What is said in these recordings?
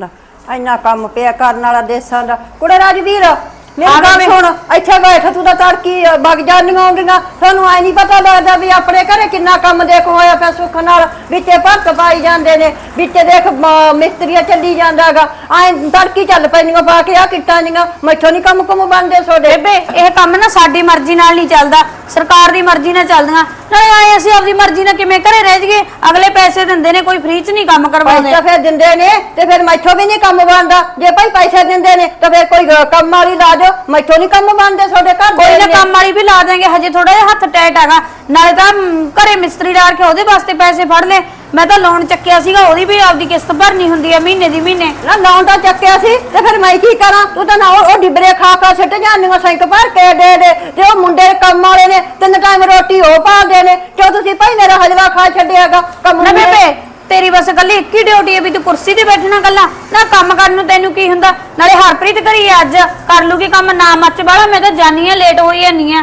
ਲੈ, ਇੰਨਾ ਕੰਮ ਪਿਆ ਕਰਨ ਵਾਲਾ ਦੇਸਾਂ ਦਾ। ਕੁੜੇ ਰਾਜਵੀਰ ਮੇਰੀ ਗੱਲ ਸੁਣ ਇੱਥੇ ਬੈਠ ਤੂੰ ਤਾਂ ਤੜਕੀ ਅ, ਵਗ ਜਾਂਦੀਆਂ ਹੋਗੀਆਂ। ਤੁਹਾਨੂੰ ਐ ਨਹੀਂ ਪਤਾ ਲੱਗਦਾ ਵੀ ਆਪਣੇ ਘਰੇ ਕਿੰਨਾ ਕੰਮ ਦੇਖ ਹੋਇਆ ਪਿਆ ਸੁੱਖ ਨਾਲ। ਵਿੱਚੇ ਭੱਤ ਪਾਈ ਜਾਂਦੇ ਨੇ ਵਿੱਚੇ ਦੇਖ ਮ- ਮਿਸਤਰੀਆ ਚੱਲੀ ਜਾਂਦਾਗਾ ਐ ਤੜਕੀ ਚੱਲ ਪੈਣੀਆਂ ਪਾ ਕੇ ਆ ਕਿੱਟਾਂ ਦੀਆਂ ਮੈਥੋਂ ਨਹੀਂ ਕੰਮ ਕੁਮ ਬਣਦੇ ਤੁਹਾਡੇ। ਬੇਬੇ ਇਹ ਕੰਮ ਨਾ ਸਾਡੀ ਮਰਜ਼ੀ ਨਾਲ ਨਹੀਂ ਚੱਲਦਾ। ਸਰਕਾਰ ਦੀ ਮਰਜ਼ੀ ਨਾਲ ਚੱਲਦੀਆਂ। ਨਾਲੇ ਆਏ ਅਸੀਂ ਆਪਦੀ ਮਰਜ਼ੀ ਨਾਲ ਕਿਵੇਂ ਘਰੇ ਰਹਿ ਜਾਈਏ? ਅਗਲੇ ਪੈਸੇ ਦਿੰਦੇ ਨੇ ਕੋਈ ਫ੍ਰੀ ਚ ਨਹੀਂ ਕੰਮ ਕਰਵਾਉਂਦੇ। ਪੈਸਾ ਫਿਰ ਦਿੰਦੇ ਨੇ ਤੇ ਫਿਰ ਮੈਥੋਂ ਵੀ ਨਹੀਂ ਕੰਮ ਬਣਦਾ। ਜੇ ਭਾਈ ਪੈਸੇ ਦਿੰਦੇ ਨੇ ਤਾਂ ਫਿਰ ਕੋਈ ਕੰਮ ਵਾਲੀ ਲਾ ਦਿਓ। ਮੈਥੋਂ ਨਹੀਂ ਕੰਮ ਬਣਦੇ ਤੁਹਾਡੇ ਘਰ ਕੋਈ ਨਾ ਕੰਮ ਵਾਲੀ ਵੀ ਲਾ ਦੇਂਗੇ ਹਜੇ ਥੋੜਾ ਜਿਹਾ ਹੱਥ ਟੈਟ ਹੈਗਾ। ਨਾਲੇ ਤਾਂ ਮ, ਘਰੇ ਮਿਸਤਰੀ ਲਾ ਕੇ ਉਹਦੇ ਵਾਸਤੇ ਪੈਸੇ ਫੜ ਲੈ ਮੈਂ ਤਾਂ ਲੋਨ ਚੱਕਿਆ ਸੀਗਾ ਉਹਦੀ ਵੀ ਆਪਦੀ ਕਿਸ਼ਤ ਭਰਨੀ ਹੁੰਦੀ ਹੈ ਮਹੀਨੇ ਦੀ ਮਹੀਨੇ। ਨਾ ਲਾਉਣ ਤਾਂ ਚੱਕਿਆ ਸੀ ਤੇ ਫਿਰ ਮੈਂ ਕੀ ਕਰਾਂ? ਤੂੰ ਤਾਂ ਨਾ ਉਹ ਉਹ ਡਿਬਰੇ ਖਾ ਖਾ ਸਿੱਟ ਜਾਂਦੀਆਂ ਸੈਂਕ ਭਰ ਕੇ ਦੇ ਦੇ ਤੇ ਉਹ ਮੁੰਡੇ ਕੰਮ ਵਾਲੇ ਨੇ ਤਿੰਨ ਟਾਈਮ ਰੋਟੀ ਉਹ ਪਾਉਂਦੇ ਨੇ ਕਿਉਂ ਤੁਸੀਂ ਭਾਈ ਮੇਰਾ ਹਲਵਾ ਖਾ ਛੱਡਿਆਗਾ ਕੰਮ ਨਾ ਬੇਬੇ ਤੇਰੀ ਬਸ ਕੱਲੀ ਇੱਕ ਹੀ ਡਿਊਟੀ ਹੈ ਵੀ ਤੂੰ ਕੁਰਸੀ ਤੇ ਬੈਠਣਾ ਕੱਲਾ ਨਾ ਕੰਮ ਕਰਨ ਨੂੰ ਤੈਨੂੰ ਕੀ ਹੁੰਦਾ? ਨਾਲੇ ਹਰਪ੍ਰੀਤ ਕਰੀ ਅੱਜ ਕਰ ਲੂਗੀ ਕੰਮ ਨਾ ਮੱਚ ਵਾਲਾ ਮੈਂ ਤਾਂ ਜਾਨੀ ਆ ਲੇਟ ਹੋਈ ਜਾਨੀ ਆ।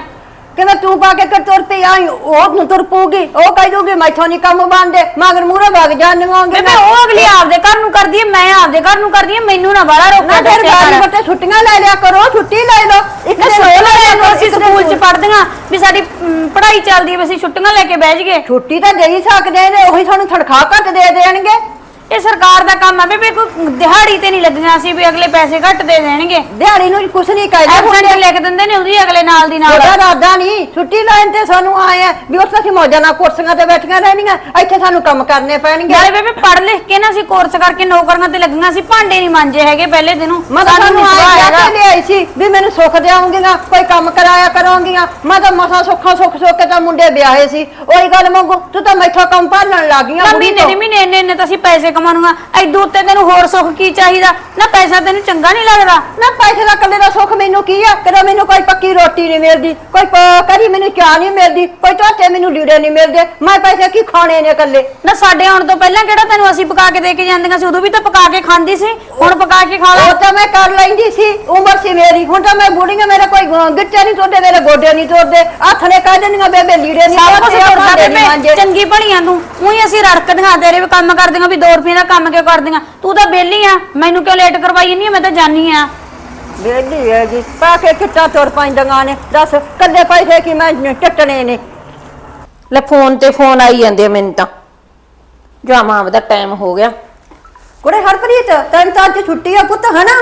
ਕਿਵੇਂ ਤੂੰ ਪਾ ਕੇ ਕਿ ਤੁਰ ਪਈ ਆਈ ਉਹ ਨੂੰ ਤੁਰ ਪਊਗੀ ਉਹ ਕਹਿ ਦੂਗੀ ਮੈਥੋਂ ਨਹੀਂ ਕੰਮ ਬਣਦੇ ਮਗਰ ਮੂਹਰੇ ਵਗ ਜਾਂਦੀਆਂ ਬੇਬੇ ਉਹ ਅਗਲੀ ਆਪਦੇ ਘਰ ਨੂੰ ਕਰਦੀ ਹੈ ਮੈਂ ਆਪਦੇ ਘਰ ਨੂੰ ਕਰਦੀ ਹਾਂ ਮੈਨੂੰ ਨਾ ਬਾਹਲਾ ਰੋਕਣਾ ਫਿਰ ਕਰ। ਬੱਟੇ ਛੁੱਟੀਆਂ ਲੈ ਲਿਆ ਕਰੋ ਛੁੱਟੀ ਲੈ ਲਓ। ਇੱਕ ਸੋਹਣਾ ਲੈ ਨੂੰ ਅਸੀਂ ਸਕੂਲ 'ਚ ਹੋਰ। ਪੜ੍ਹਦੀਆਂ ਵੀ ਸਾਡੀ ਪੜ੍ਹਾਈ ਚੱਲਦੀ ਹੈ ਵੀ ਅਸੀਂ ਛੁੱਟੀਆਂ ਲੈ ਕੇ ਬਹਿ ਜਾਈਏ। ਛੁੱਟੀ ਤਾਂ ਦੇ ਹੀ ਸਕਦੇ ਨੇ ਉਹੀ ਤੁਹਾਨੂੰ ਤਨਖਾਹ ਘੱਟ ਦੇ ਦੇਣਗੇ। ਇਹ ਸਰਕਾਰ ਦਾ ਕੰਮ ਆ ਬੇਬੇ ਕੋਈ ਦਿਹਾੜੀ ਤੇ ਨਹੀਂ ਲੱਗੀਆਂ ਸੀ ਵੀ ਅਗਲੇ ਪੈਸੇ ਘੱਟ ਦੇ ਦੇਣਗੇ। ਦਿਹਾੜੀ ਨੂੰ ਕੁਛ ਨਹੀਂ ਕਹਿੰਦੇ ਐਬਸੈਂਟ ਲਿਖ ਦਿੰਦੇ ਨੇ ਉਹਦੀ ਅਗਲੇ ਨਾਲ ਦੀ ਨਾਲ। ਉਹਦਾ ਰਾਦਾ ਨਹੀਂ। ਛੁੱਟੀ ਲੈਣ ਤੇ ਸਾਨੂੰ ਆਏ ਆ ਵੀ ਉੱਥੇ ਅਸੀਂ ਮੌਜਾਂ ਨਾਲ ਕੁਰਸੀਆਂ ਤੇ ਬੈਠੀਆਂ ਰਹਿਣੀਆਂ। ਇੱਥੇ ਸਾਨੂੰ ਕੰਮ ਕਰਨੇ ਪੈਣਗੇ। ਨਾਲੇ ਬੇਬੇ ਪੜ੍ਹ ਲਿਖ ਕੇ ਨਾ ਅਸੀਂ ਕੋਰਸ ਕਰਕੇ ਨੌਕਰੀਆਂ ਤੇ ਲੱਗੀਆਂ ਸੀ ਭਾਂਡੇ ਨਹੀਂ ਮਾਂਜੇ ਹੈਗੇ ਪਹਿਲੇ ਦਿਨੋਂ। ਮੈਂ ਤਾਂ ਸਾਨੂੰ ਹੈਗਾ। ਕੇ ਲਿਆਈ ਸੀ ਵੀ ਮੈਨੂੰ ਸੁੱਖ ਦੇਵਾਂਗੀਆਂ ਕੋਈ ਕੰਮ ਕਰਾਇਆ ਕਰਾਂਗੀਆਂ ਮੈਂ ਤਾਂ ਮਸਾ ਸੁੱਖਾ ਸੁੱਖ ਸੁੱਖ ਕੇ ਤਾਂ ਮੁੰਡੇ ਵਿਆਹੇ ਸੀ। ਉਹੀ ਗੱਲ ਮੰਗੂ ਤੂੰ ਤਾਂ ਮੈਥੋਂ ਕੰਮ ਭਾਲਣ ਲੱਗ ਗਈਆਂ ਮਹੀਨੇ ਤੋਂ। ਦੀ ਮਹੀਨੇ ਇੰਨੇ ਇੰਨੇ ਤਾਂ ਅਸੀਂ ਪੈਸੇ ਕਮਾਉਣਗਾ ਐਦੂ ਉੱਤੇ ਤੈਨੂੰ ਹੋਰ ਸੁੱਖ ਕੀ ਚਾਹੀਦਾ? ਨਾ ਪੈਸਾ ਤੈਨੂੰ ਚੰਗਾ ਨਹੀਂ ਲੱਗਦਾ। ਨਾ ਪੈਸੇ ਦਾ ਕੱਲੇ ਦਾ ਸੁੱਖ ਮੈਨੂੰ ਕੀ ਆ? ਕਦੇ ਮੈਨੂੰ ਕੋਈ ਪੱਕੀ ਰੋਟੀ ਨਹੀਂ ਮਿਲਦੀ ਕੋਈ ਪ- ਕਦੀ ਮੈਨੂੰ ਚਾਹ ਨਹੀਂ ਮਿਲਦੀ ਕੋਈ ਟੋਟੇ ਮੈਨੂੰ ਲੀੜੇ ਨਹੀਂ ਮਿਲਦੇ। ਮੈਂ ਪੈਸੇ ਕੀ ਖਾਣੇ ਨੇ ਕੱਲੇ ਨਾ ਸਾਡੇ ਆਉਣ ਤੋਂ ਪਹਿਲਾਂ ਕਿਹੜਾ ਤੈਨੂੰ ਅਸੀਂ ਪਕਾ ਕੇ ਦੇ ਕੇ ਜਾਂਦੀਆਂ ਸੀ? ਉਦੋਂ ਵੀ ਤਾਂ ਪਕਾ ਕੇ ਖਾਂਦੀ ਸੀ। ਹੁਣ ਪਕਾ ਕੇ ਖਾ ਲੈ। ਉਹ ਤਾਂ ਮੈਂ ਕਰ ਲੈਂਦੀ ਸੀ। ਉਮਰ ਸੀ ਮੇਰੀ। ਹੁਣ ਤਾਂ ਮੈਂ ਬੁੜੀਆਂ ਮੇਰੇ ਕੋਈ ਗਿੱਟੇ ਨਹੀਂ ਤੋੜਦੇ ਮੇਰੇ ਗੋਡੇ ਨਹੀਂ ਤੋੜਦੇ। ਹੱਥ ਨੇ ਕਹਿ ਦਿੰਦੀਆਂ ਬੇਬੇ ਲੀੜੇ ਨਹੀਂ ਸਭ ਕੁਝ ਤੋੜਦੇ, ਕਰਦਾ ਭਾਂਡੇ ਨਹੀਂ ਬੇਬੇ ਮਾਂਜੇ। ਚੰਗੀ ਭਲੀਆਂ ਤੂੰ। ਉਹੀ ਅਸੀਂ ਰੜਕਦੀਆਂ ਤੇਰੇ ਵੀ ਕੰਮ ਕਰਦੀਆਂ ਵੀ 2 ਰੁਪਏ ਦਾ ਕੰਮ ਕਿਉਂ ਕਰਦੀਆਂ? ਤੂੰ ਤਾਂ ਬੇਲੀ ਆ। ਮੈਨੂੰ ਕਿਉਂ ਲੇਟ ਕਰਵਾਈ ਨਹੀਂ ਮੈਂ ਤਾਂ ਜਾਨੀ ਆ। ਵੇਲੀ ਹੈ ਜੀ। ਪਾ ਕੇ ਕਿੱਟਾ ਤੁਰ ਪੈਂਦੀਆਂ ਨੇ। ਦੱਸ ਕੱਲੇ ਪੈਸੇ ਕੀ ਮੈਂ ਟੱਟਣੇ ਨੇ? ਲੈ ਫੋਨ ਤੇ ਫੋਨ ਆਈ ਜਾਂਦੇ ਆ ਮੈਨੂੰ ਤਾਂ। ਜਾਵਾਂ ਆਪਦਾ ਟਾਈਮ ਹੋ ਗਿਆ। ਕੁੜੇ ਹਰਪ੍ਰੀਤ ਤੈਨੂੰ ਤਾਂ ਅੱਜ ਛੁੱਟੀ ਆ ਪੁੱਤ ਹਨਾ?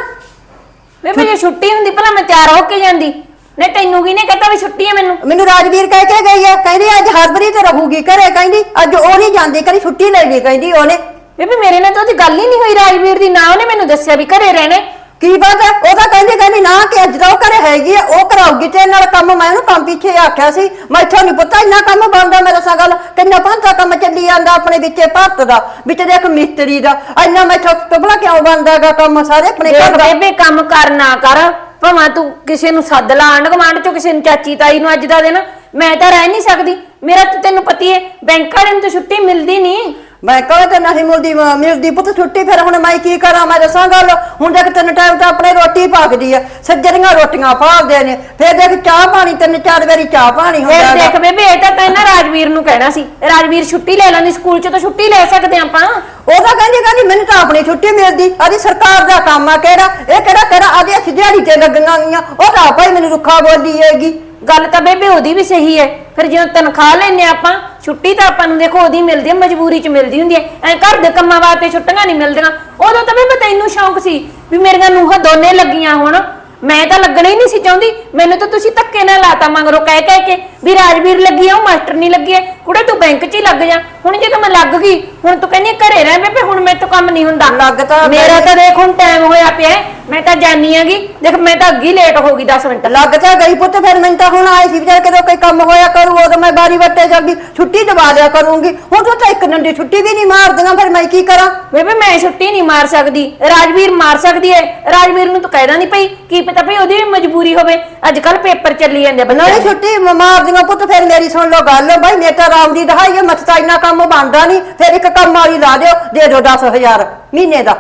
ਬੇਬੇ ਜੇ ਛੁੱਟੀ ਹੁੰਦੀ ਭਲਾ ਮੈਂ ਤਿਆਰ ਹੋ ਕੇ ਜਾਂਦੀ। ਨਹੀਂ ਤੈਨੂੰ ਕੀ ਨੇ ਕਹਤਾ ਵੀ ਛੁੱਟੀ ਹੈ ਮੈਨੂੰ? ਮੈਨੂੰ ਰਾਜਵੀਰ ਕਹਿ ਕੇ ਗਈ ਆ। ਕਹਿੰਦੀ ਅੱਜ ਹਰਪ੍ਰੀਤ ਰਹੂਗੀ ਘਰੇ ਕਹਿੰਦੀ ਅੱਜ ਉਹ ਨਹੀਂ ਜਾਂਦੀ ਕਦੀ ਛੁੱਟੀ ਲੈ ਲਈ ਕਹਿੰਦੀ ਉਹਨੇ। ਬੇਬੇ ਮੇਰੇ ਨਾਲ ਤਾਂ ਉਹਦੀ ਗੱਲ ਹੀ ਨਹੀਂ ਹੋਈ ਰਾਜਵੀਰ ਦੀ ਨਾ ਉਹਨੇ ਮੈਨੂੰ ਦੱਸਿਆ ਵੀ ਘਰੇ ਰਹਿਣੇ। ਕੀ ਬਾਤ ਹੈ ਉਹ ਤਾਂ ਕਹਿੰਦੀ ਕਹਿੰਦੀ ਨਾ ਕਿ ਅੱਜ ਤਾਂ ਉਹ ਘਰੇ ਹੈਗੀ ਆ ਉਹ ਕਰਾਉਗੀ ਤੇ ਨਾਲ ਕੰਮ ਮੈਂ ਉਹਨੂੰ ਕੰਮ ਪਿੱਛੇ ਆਖਿਆ ਸੀ। ਮੈਥੋਂ ਨਹੀਂ ਪਤਾ ਇੰਨਾ ਕੰਮ ਬਣਦਾ ਮੇਰਾ ਸਗਲ ਕਿੰਨਾ ਪੰਤਾ ਕੰਮ ਚੱਲੀ ਜਾਂਦਾ ਆਪਣੇ ਵਿੱਚੇ ਭਰਤ ਦਾ ਵਿੱਚ ਦੇਖ ਮਿਸਤਰੀ ਦਾ। ਇੰਨਾ ਮੈਥੋਂ ਟਬਲਾ ਕਿਉਂ ਬਣਦਾਗਾ ਕੰਮ ਸਾਰੇ ਆਪਣੇ ਘਰ ਦਾ? ਬੇਬੇ ਕੰਮ ਕਰ ਨਾ ਕਰ। ਭਾਵੇਂ ਤੂੰ ਕਿਸੇ ਨੂੰ ਸੱਦ ਲਾ ਆਂਢ ਗੁਆਂਢ ਚੋਂ ਕਿਸੇ ਨੂੰ ਚਾਚੀ ਤਾਈ ਨੂੰ ਅੱਜ ਦਾ ਦਿਨ ਮੈਂ ਤਾਂ ਰਹਿ ਨਹੀਂ ਸਕਦੀ। ਮੇਰਾ ਤਾਂ ਤੈਨੂੰ ਪਤੀ ਹੈ ਬੈਂਕ ਵਾਲਿਆਂ ਨੂੰ ਤਾਂ ਛੁੱਟੀ ਮਿਲਦੀ ਨਹੀਂ। ਮੈਂ ਕਹਾਂ ਤੇ ਨਹੀਂ ਮਿਲਦੀ ਮਿਲਦੀ ਪੁੱਤ ਛੁੱਟੀ ਫਿਰ ਹੁਣ ਮੈਂ ਕੀ ਕਰਾਂ ਮੈਂ ਦੱਸਾਂ ਗੱਲ? ਹੁਣ ਦੇਖ ਤਿੰਨ ਟਾਈਮ ਤਾਂ ਆਪਣੇ ਰੋਟੀ ਪੱਕਦੀ ਆ ਸੱਜਰੀਆਂ ਰੋਟੀਆਂ ਪਾਲਦੇ ਨੇ ਫਿਰ ਦੇਖ ਚਾਹ ਪਾਣੀ ਤਿੰਨ ਚਾਰ ਵਾਰੀ ਚਾਹ ਪਾਣੀ ਫਿਰ ਹੁੰਦਾ ਦੇਖ ਬੇਬੇ ਇਹ ਤਾਂ ਤੈਨੂੰ ਰਾਜਵੀਰ ਨੂੰ ਕਹਿਣਾ ਸੀ ਰਾਜਵੀਰ ਛੁੱਟੀ ਲੈ ਲੈਂਦੀ ਸਕੂਲ ਚ ਤਾਂ ਛੁੱਟੀ ਲੈ ਸਕਦੇ ਆਪਾਂ। ਉਹ ਤਾਂ ਕਹਿੰਦੀ ਕਹਿੰਦੀ ਮੈਨੂੰ ਤਾਂ ਆਪਣੀ ਛੁੱਟੀ ਮਿਲਦੀ ਆਦੀ ਸਰਕਾਰ ਦਾ ਕੰਮ ਆ ਕਿਹੜਾ ਇਹ ਕਿਹੜਾ ਕਿਹੜਾ ਆਦੀ ਅਸੀਂ ਦਿਹਾੜੀ ਤੇ ਲੱਗੀਆਂ ਗਈਆਂ ਉਹ ਤਾਂ ਆਪਾ ਹੀ ਮੈਨੂੰ ਰੁੱਖਾ ਬੋਲੀ ਹੈਗੀ। ਗੱਲ ਤਾਂ ਬੇਬੇ ਉਹਦੀ ਵੀ ਸਹੀ ਹੈ ਫਿਰ ਜਦੋਂ ਤਨਖਾਹ ਲੈਨੇ ਆਪਾਂ ਛੁੱਟੀ ਤਾਂ ਆਪਾਂ ਨੂੰ ਦੇਖੋ ਉਹਦੀ ਮਿਲਦੀ ਹੈ ਮਜਬੂਰੀ ਚ ਮਿਲਦੀ ਹੁੰਦੀ ਹੈ ਐ ਘਰ ਦੇ ਕੰਮਾਂ ਵਾਸਤੇ ਛੁੱਟੀਆਂ ਨਹੀਂ ਮਿਲਦੀਆਂ। ਉਦੋਂ ਤਾਂ ਬੇਬੇ ਤੈਨੂੰ ਸ਼ੌਂਕ ਸੀ ਵੀ ਮੇਰੀਆਂ ਨੂੰਹਾਂ ਦੋਨੇ ਲੱਗੀਆਂ ਹੁਣ। ਮੈਂ ਤਾਂ ਲੱਗਣਾ ਹੀ ਨਹੀਂ ਸੀ ਚਾਹੁੰਦੀ। ਮੈਨੂੰ ਤਾਂ ਤੁਸੀਂ ਧੱਕੇ ਨਾਲ ਲਾਤਾ ਮਗਰੋਂ ਕਹਿ ਕਹਿ ਕੇ ਵੀ ਰਾਜਵੀਰ ਲੱਗੀ ਆ, ਉਹ ਮਾਸਟਰ ਨਹੀਂ ਲੱਗੀ ਹੈ ਕੁੜੇ ਤੂੰ ਬੈਂਕ 'ਚ ਹੀ ਲੱਗ ਜਾ। ਹੁਣ ਜੇ ਤਾਂ ਮੈਂ ਲੱਗ ਗਈ ਹੁਣ ਤੂੰ ਕਹਿੰਦੀ ਘਰੇ ਰਹਿ ਬੇਬੇ ਹੁਣ ਮੇਰੇ ਤੋਂ ਕੰਮ ਨਹੀਂ ਹੁੰਦਾ। ਲੱਗ ਤਾਂ ਮੇਰਾ ਤਾਂ ਦੇਖ ਹੁਣ ਟਾਈਮ ਹੋਇਆ ਪਿਆ ਹੈ, ਮੈਂ ਤਾਂ ਜਾਨੀ ਆਂਗੀ ਦੇਖ ਮੈਂ ਤਾਂ ਅੱਗੇ ਲੇਟ ਹੋ ਗਈ 10 ਮਿੰਟ। ਲੱਗ ਤਾਂ ਗਈ ਪੁੱਤ ਫਿਰ ਮੈਨੂੰ ਤਾਂ ਹੁਣ ਆਏ ਸੀ ਵਿਚਾਰ ਕਦੋਂ ਕੋਈ ਕੰਮ ਹੋਇਆ ਕਰੂ ਉਦੋਂ ਮੈਂ ਬਾਰੀ ਵੱਟੇ ਜਾਂਦੀ ਛੁੱਟੀ ਦਵਾ ਦਿਆ ਕਰੂੰਗੀ। ਹੁਣ ਤੂੰ ਤਾਂ ਇੱਕ ਨੰਦੀ ਛੁੱਟੀ ਵੀ ਨਹੀਂ ਮਾਰਦੀਆਂ ਫਿਰ ਮੈਂ ਕੀ ਕਰਾਂ? ਬੇਬੇ ਮੈਂ ਛੁੱਟੀ ਨਹੀਂ ਮਾਰ ਸਕਦੀ। ਰਾਜਵੀਰ ਮਾਰ ਸਕਦੀ ਹੈ। ਰਾਜਵੀਰ ਨੂੰ ਤਾਂ ਕਹਿਦਾ ਨਹੀਂ ਪਈ ਕੀ ਪਤਾ ਭਈ ਉਹਦੀ ਵੀ ਮਜਬੂਰੀ ਹੋਵੇ। ਅੱਜ ਕੱਲ ਪੇਪਰ ਚੱਲੀ ਜਾਂਦੇ ਬੱਚਿਆਂ ਨਾਲੇ ਦੇ। ਛੁੱਟੀ ਮ- ਮਾਰਦੀਆਂ ਪੁੱਤ ਫਿਰ ਮੇਰੀ ਸੁਣ ਲਓ ਗੱਲ। ਬਾਈ ਮੇਰੇ ਤਾਂ ਰਾਮ ਦੀ ਦਹਾਈ ਹੈ ਤਾਂ ਇੰਨਾ ਕੰਮ ਬਣਦਾ ਨਹੀਂ। ਫਿਰ ਇੱਕ ਕੰਮ ਵਾਲੀ ਲਾ ਦਿਓ ਦੇ ਦਿਓ 10000 ਮਹੀਨੇ ਦਾ।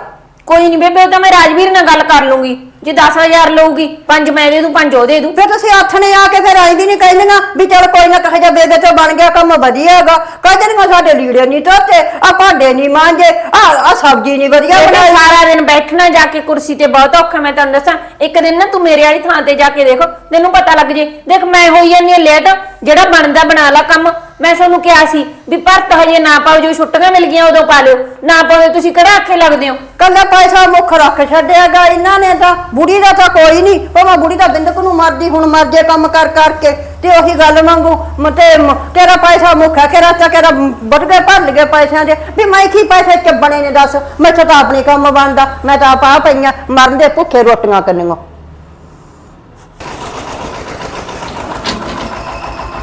ਕੋਈ ਨਹੀਂ ਬੇਬੇ ਉਹ ਤਾਂ ਮੈਂ ਰਾਜਵੀਰ ਨਾਲ ਗੱਲ ਕਰ ਲੂੰਗੀ। ਜੇ 10000 ਲਊਗੀ ਪੰਜ ਮੈਂ ਦੇ ਦੂੰ ਪੰਜ ਉਹ ਦੇ ਦੂੰ। ਫਿਰ ਤੁਸੀਂ ਆਥਣੇ ਆ ਕੇ ਫਿਰ ਆਈ ਵੀ ਨਹੀਂ ਕਹਿੰਦੀਆਂ ਵੀ ਚਲ ਕੋਈ ਨਾ ਕਹੇ ਜਾ ਬੇਬੇ ਤੋਂ ਬਣ ਗਿਆ ਕੰਮ ਵਧੀਆ ਹੈਗਾ। ਕਹਿੰਦੀਆਂ ਸਾਡੇ ਲੀੜੇ ਨਹੀਂ ਧੋਤੇ ਆ ਭਾਂਡੇ ਨਹੀਂ ਮਾਂਜੇ ਆ ਆ ਸਬਜ਼ੀ ਨਹੀਂ ਵਧੀਆ ਬੇਬੇ ਬਣਾਈ। ਸਾਰਾ ਦਿਨ ਬੈਠਣਾ ਜਾ ਕੇ ਕੁਰਸੀ ਤੇ ਬਹੁਤ ਔਖਾ ਮੈਂ ਤੁਹਾਨੂੰ ਦੱਸਾਂ। ਇੱਕ ਦਿਨ ਨਾ ਤੂੰ ਮੇਰੇ ਵਾਲੀ ਥਾਂ ਤੇ ਜਾ ਕੇ ਦੇਖੋ ਤੈਨੂੰ ਪਤਾ ਲੱਗ ਜੇ। ਦੇਖ ਮੈਂ ਹੋਈ ਜਾਂਦੀ ਹਾਂ ਲੇਟ ਜਿਹੜਾ ਬਣਦਾ ਬਣਾ ਲਾ ਕੰਮ। ਮੈਂ ਤੁਹਾਨੂੰ ਕਿਹਾ ਸੀ ਵੀ ਭਰਤ ਹਜੇ ਨਾ ਪਾਓ ਜੋ ਛੁੱਟੀਆਂ ਮਿਲ ਗਈਆਂ ਉਦੋਂ ਪਾ ਲਿਓ। ਨਾ ਪਾਵੇ ਤੁਸੀਂ ਕਿਹੜਾ ਆਖੇ ਲੱਗਦੇ ਹੋ? ਕੱਲਾ ਪੈਸਾ ਮੁੱਖ ਰੱਖ ਛੱਡਿਆਗਾ ਇਹਨਾਂ ਨੇ ਤਾਂ ਬੁੜੀ ਦਾ ਤਾਂ ਕੋਈ ਨਹੀਂ ਭਾਵੇਂ ਬੁੜੀ ਦਾ ਬਿੰਦਕ ਨੂੰ ਮਰਦੀ ਹੁਣ ਮਰ ਜੇ ਕੰਮ ਕਰ ਕਰਕੇ ਤੇ ਉਹੀ ਗੱਲ ਮੰਗੂ ਮ- ਤੇ ਮ- ਤੇਰਾ ਪੈਸਾ ਮੁੱਖ ਹੈ ਕਿ ਰਸਤਾ ਕਿਹੜਾ ਵੱਧ ਗਏ ਭਰ ਗਏ ਪੈਸਿਆਂ ਦੇ। ਵੀ ਮੈਂ ਕੀ ਪੈਸੇ ਚੱਬਣੇ ਨੇ ਦੱਸ? ਮੈਥੋਂ ਤਾਂ ਆਪਣੀ ਕੰਮ ਬਣਦਾ ਮੈਂ ਤਾਂ ਆਪ ਆ ਪਈਆਂ ਮਰਨ ਦੇ ਭੁੱਖੇ ਰੋਟੀਆਂ ਕਰਨੀਆਂ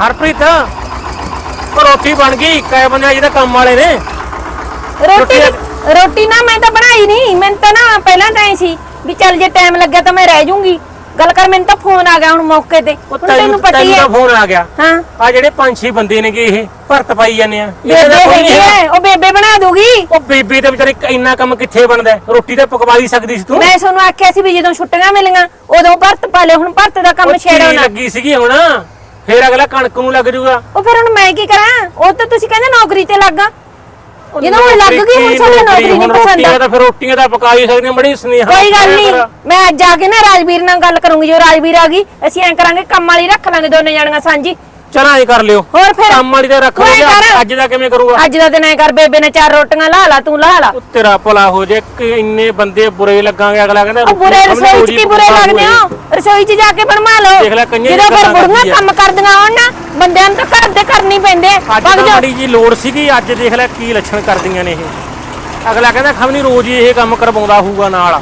ਹਰਪ੍ਰੀਤ ਉਹ ਰੋਟੀ ਬਣ ਗਈ ਕਈ ਬੰਦੇ ਆ ਜਿਹਦੇ ਕੰਮ ਵਾਲੇ ਨੇ? ਰੋਟੀ ਰੋਟੀ- ਨਾ ਮੈਂ ਤਾਂ ਬਣਾਈ ਨਹੀਂ ਮੈਨੂੰ ਤਾਂ ਨਾ ਪਹਿਲਾਂ ਤਾਂ ਐ ਸੀ ਵੀ ਚੱਲ ਜੇ ਟਾਈਮ ਲੱਗਿਆ ਤਾਂ ਮੈਂ ਰਹਿ ਜਾਊਂਗੀ ਗੱਲ ਕਰ ਮੈਨੂੰ ਤਾਂ ਫੋਨ ਆ ਗਿਆ ਹੁਣ ਮੌਕੇ ਤੇ। ਹੁਣ ਤੈਨੂੰ ਪਤਾ ਹੀ ਹੈ। ਫੋਨ ਆ ਗਿਆ। ਹਾਂ। ਆ ਜਿਹੜੇ ਪੰਜ ਛੇ ਬੰਦੇ ਨੇਗੇ ਇਹ ਭਰਤ ਪਾਈ ਜਾਂਦੇ ਆ। ਬੇਬੇ ਹੈਗੀ। ਹੈ ਉਹ ਬੇਬੇ ਬਣਾ ਦੂਗੀ। ਉਹ ਬੀਬੀ ਤੇ ਵਿਚਾਰੇ ਇੰਨਾ ਕੰਮ ਕਿੱਥੇ ਬਣਦਾ? ਰੋਟੀ ਤਾਂ ਪਕਵਾ ਹੀ ਸਕਦੀ ਸੀ ਤੂੰ। ਮੈਂ ਤੁਹਾਨੂੰ ਆਖਿਆ ਸੀ ਵੀ ਜਦੋਂ ਛੁੱਟੀਆਂ ਮਿਲੀਆਂ ਉਦੋਂ ਭਰਤ ਪਾ ਲਿਓ ਹੁਣ ਭਰਤ ਦਾ ਕੰਮ ਛੇੜੋ ਨਾ। ਲੱਗੀ ਸੀਗੀ ਹੁਣ। ਫੇਰ ਅਗਲਾ ਕਣਕ ਨੂੰ ਲੱਗ ਜਾਊਗਾ ਉਹ ਫਿਰ ਹੁਣ ਮੈਂ ਕੀ ਕਰਾਂ? ਉਹ ਤਾਂ ਤੁਸੀਂ ਕਹਿੰਦੇ ਨੌਕਰੀ ਤੇ ਲੱਗਾ ਜਦੋਂ ਹੁਣ ਲੱਗ ਗਈ ਹੁਣ ਸਾਨੂੰ ਨੌਕਰੀ ਨਹੀਂ ਪਸੰਦ ਰੋਟੀਆਂ ਤਾਂ ਫਿਰ ਰੋਟੀਆਂ ਤਾਂ ਪਕਾ ਹੀ ਸਕਦੀਆਂ ਬੜੀ ਸੁਨੇਹਾ ਕੋਈ ਗੱਲ ਨਹੀਂ। ਮੈਂ ਅੱਜ ਜਾ ਕੇ ਨਾ ਰਾਜਵੀਰ ਨਾਲ ਗੱਲ ਕਰੂੰਗੀ ਜੋ ਰਾਜਵੀਰ ਆ ਗਈ ਅਸੀਂ ਐਂ ਕਰਾਂਗੇ ਕੰਮ ਵਾਲੀ ਰੱਖ ਲਾਂਗੇ ਦੋਨੇ ਜਾਣੀਆਂ ਸਾਂਝੀ। ਚਲ ਐਂ ਕਰ ਲਿਓ। ਹੋਰ ਫਿਰ? ਕੰਮ ਵਾਲੀ ਤਾਂ ਰੱਖ ਕਰ। ਅੱਜ ਦਾ ਕਿਵੇਂ ਕਰੂਗਾ? ਅੱਜ ਦਾ ਦਿਨ ਐ ਕਰ ਬੇਬੇ ਨੇ ਚਾਰ ਰੋਟੀਆਂ ਲਾ ਲਾ ਤੂੰ ਲਾ ਲਾ। ਉਹ ਤੇਰਾ ਭਲਾ ਹੋ ਜੇ ਕਿ ਇੰਨੇ ਬੰਦੇ ਬੁਰੇ ਲੱਗਾਂਗੇ ਅਗਲਾ ਕਹਿੰਦਾ ਬੁਰੇ ਰਸੋਈ ਚ ਕੀ ਬੁਰੇ ਲੱਗਦੇ ਹੋ? ਰਸੋਈ ਚ ਜਾ ਕੇ ਬਣਵਾ ਲਓ। ਦੇਖ ਲੈ ਕਈਆਂ ਜਦੋਂ ਫਿਰ ਬੁੜੀਆਂ ਕੰਮ ਕਰਦੀਆਂ ਹੋਣ ਨਾ ਬੰਦਿਆਂ ਨੂੰ ਤਾਂ ਘਰ ਦੇ ਕਰਨੀ ਪੈਂਦੇ। ਆ। ਅੱਜ। ਬੜੀ ਜੀ ਲੋੜ ਸੀਗੀ ਅੱਜ ਦੇਖ ਲੈ ਕੀ ਲੱਛਣ ਕਰਦੀਆਂ ਨੇ ਇਹ। ਅਗਲਾ ਕਹਿੰਦਾ ਖਮਨੀ ਰੋਜ਼ ਹੀ ਇਹ ਕੰਮ ਕਰਵਾਉਂਦਾ ਹੋਊਗਾ ਨਾਲ।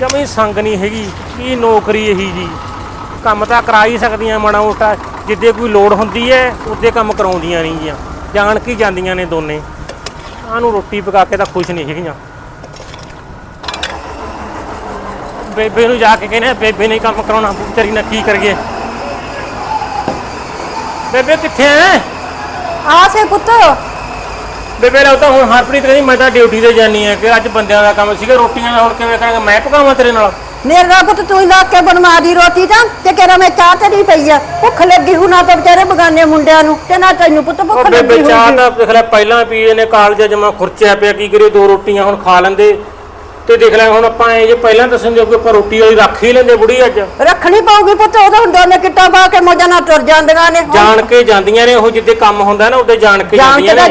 ਜਮੀ ਸੰਗ ਨਹੀਂ ਹੈਗੀ ਕੀ ਨੌਕਰੀ ਇਹੀ ਜੀ। ਕੰਮ ਤਾਂ ਕਰਾ ਹੀ ਸਕਦੀਆਂ ਮਾੜਾ ਮੋਟਾ ਜਿੱਦੇ ਕੋਈ ਲੋੜ ਹੁੰਦੀ ਹੈ ਉੱਦੇ ਕੰਮ ਕਰਾਉਂਦੀਆਂ ਨਹੀਂ ਗੀਆਂ ਜਾਣ ਕੇ ਜਾਂਦੀਆਂ ਨੇ ਦੋਨੇ। ਆਨੂੰ ਰੋਟੀ ਪਕਾ ਕੇ ਤਾਂ ਖੁਸ਼ ਨਹੀਂ ਹੈਗੀਆਂ। ਬੇਬੇ ਨੂੰ ਜਾ ਕੇ ਕਹਿੰਦੇ ਬੇਬੇ ਨੇ ਕੰਮ ਕਰਾਉਣਾ ਤੇਰੀ ਨਾਲ ਕੀ ਕਰੀਏ? ਬੇਬੇ ਕਿੱਥੇ ਐ? ਆ ਸੇ ਪੁੱਤ। ਬੇਬੇ ਲਓ ਤਾਂ ਹੁਣ ਹਰਪ੍ਰੀਤ ਕਹਿੰਦੀ ਮੈਂ ਤਾਂ ਡਿਊਟੀ ਤੇ ਜਾਨੀ ਆ ਕਿ ਅੱਜ ਬੰਦਿਆਂ ਦਾ ਕੰਮ ਸੀਗਾ ਰੋਟੀਆਂ ਦਾ ਹੁਣ ਕਿਵੇਂ ਕਰਾਂਗਾ ਮੈਂ ਪਕਾਵਾਂ ਤੇਰੇ ਨਾਲ? ਮੇਰੇ ਨਾਲ ਪੁੱਤ ਤੂੰ ਹੀ ਲਾ ਕੇ ਬਣਵਾ ਦੀ ਰੋਟੀ ਤਾਂ ਤੇ ਕਿਹੜਾ ਮੈਂ ਚਾਹ ਤੇ ਨਹੀਂ ਪਈ ਆ? ਭੁੱਖ ਲੱਗੀ ਹੂ ਨਾ ਤਾਂ ਵਿਚਾਰੇ ਬਗਾਨੇ ਮੁੰਡਿਆਂ ਨੂੰ ਤੇ ਨਾ ਤੈਨੂੰ ਪੁੱਤ ਉਹ ਭੁੱਖ ਬੇਬੇ ਲੱਗੀ ਚਾਹ ਹੋਊਗੀ। ਤਾਂ ਦੇਖ ਲੈ ਪਹਿਲਾਂ ਪੀਏ ਨੇ ਕਾਲਜ ਜਮਾ ਖੁਰਚਿਆ ਪਿਆ ਕੀ ਕਰੀਏ ਦੋ ਰੋਟੀਆਂ ਹੁਣ ਖਾ ਲੈਂਦੇ। ਤੇ ਦੇਖ ਲੈ ਹੁਣ ਆਪਾਂ ਇਹ ਜੇ ਪਹਿਲਾਂ ਦੱਸਣ ਜੋ ਕਿ ਆਪਾਂ ਰੋਟੀ ਵਾਲੀ ਰੱਖ ਹੀ ਲੈਂਦੇ ਬੁੜੀ ਅੱਜ। ਰੱਖਣੀ ਪਊਗੀ ਪੁੱਤ ਉਹ ਤਾਂ ਹੁਣ ਦੋਨੇ ਕਿੱਟਾ ਪਾ ਕੇ ਮੋਜਾਂ ਨਾਲ ਤੁਰ ਜਾਂਦੀਆਂ ਨੇ। ਜਾਣ ਕੇ ਜਾਂਦੀਆਂ ਨੇ ਉਹ ਜਿੱਦੇ ਕੰਮ ਹੁੰਦਾ ਨਾ ਉਹਦੇ ਜਾਣ ਕੇ ਜਾਣ ਜਾਂਦੀਆਂ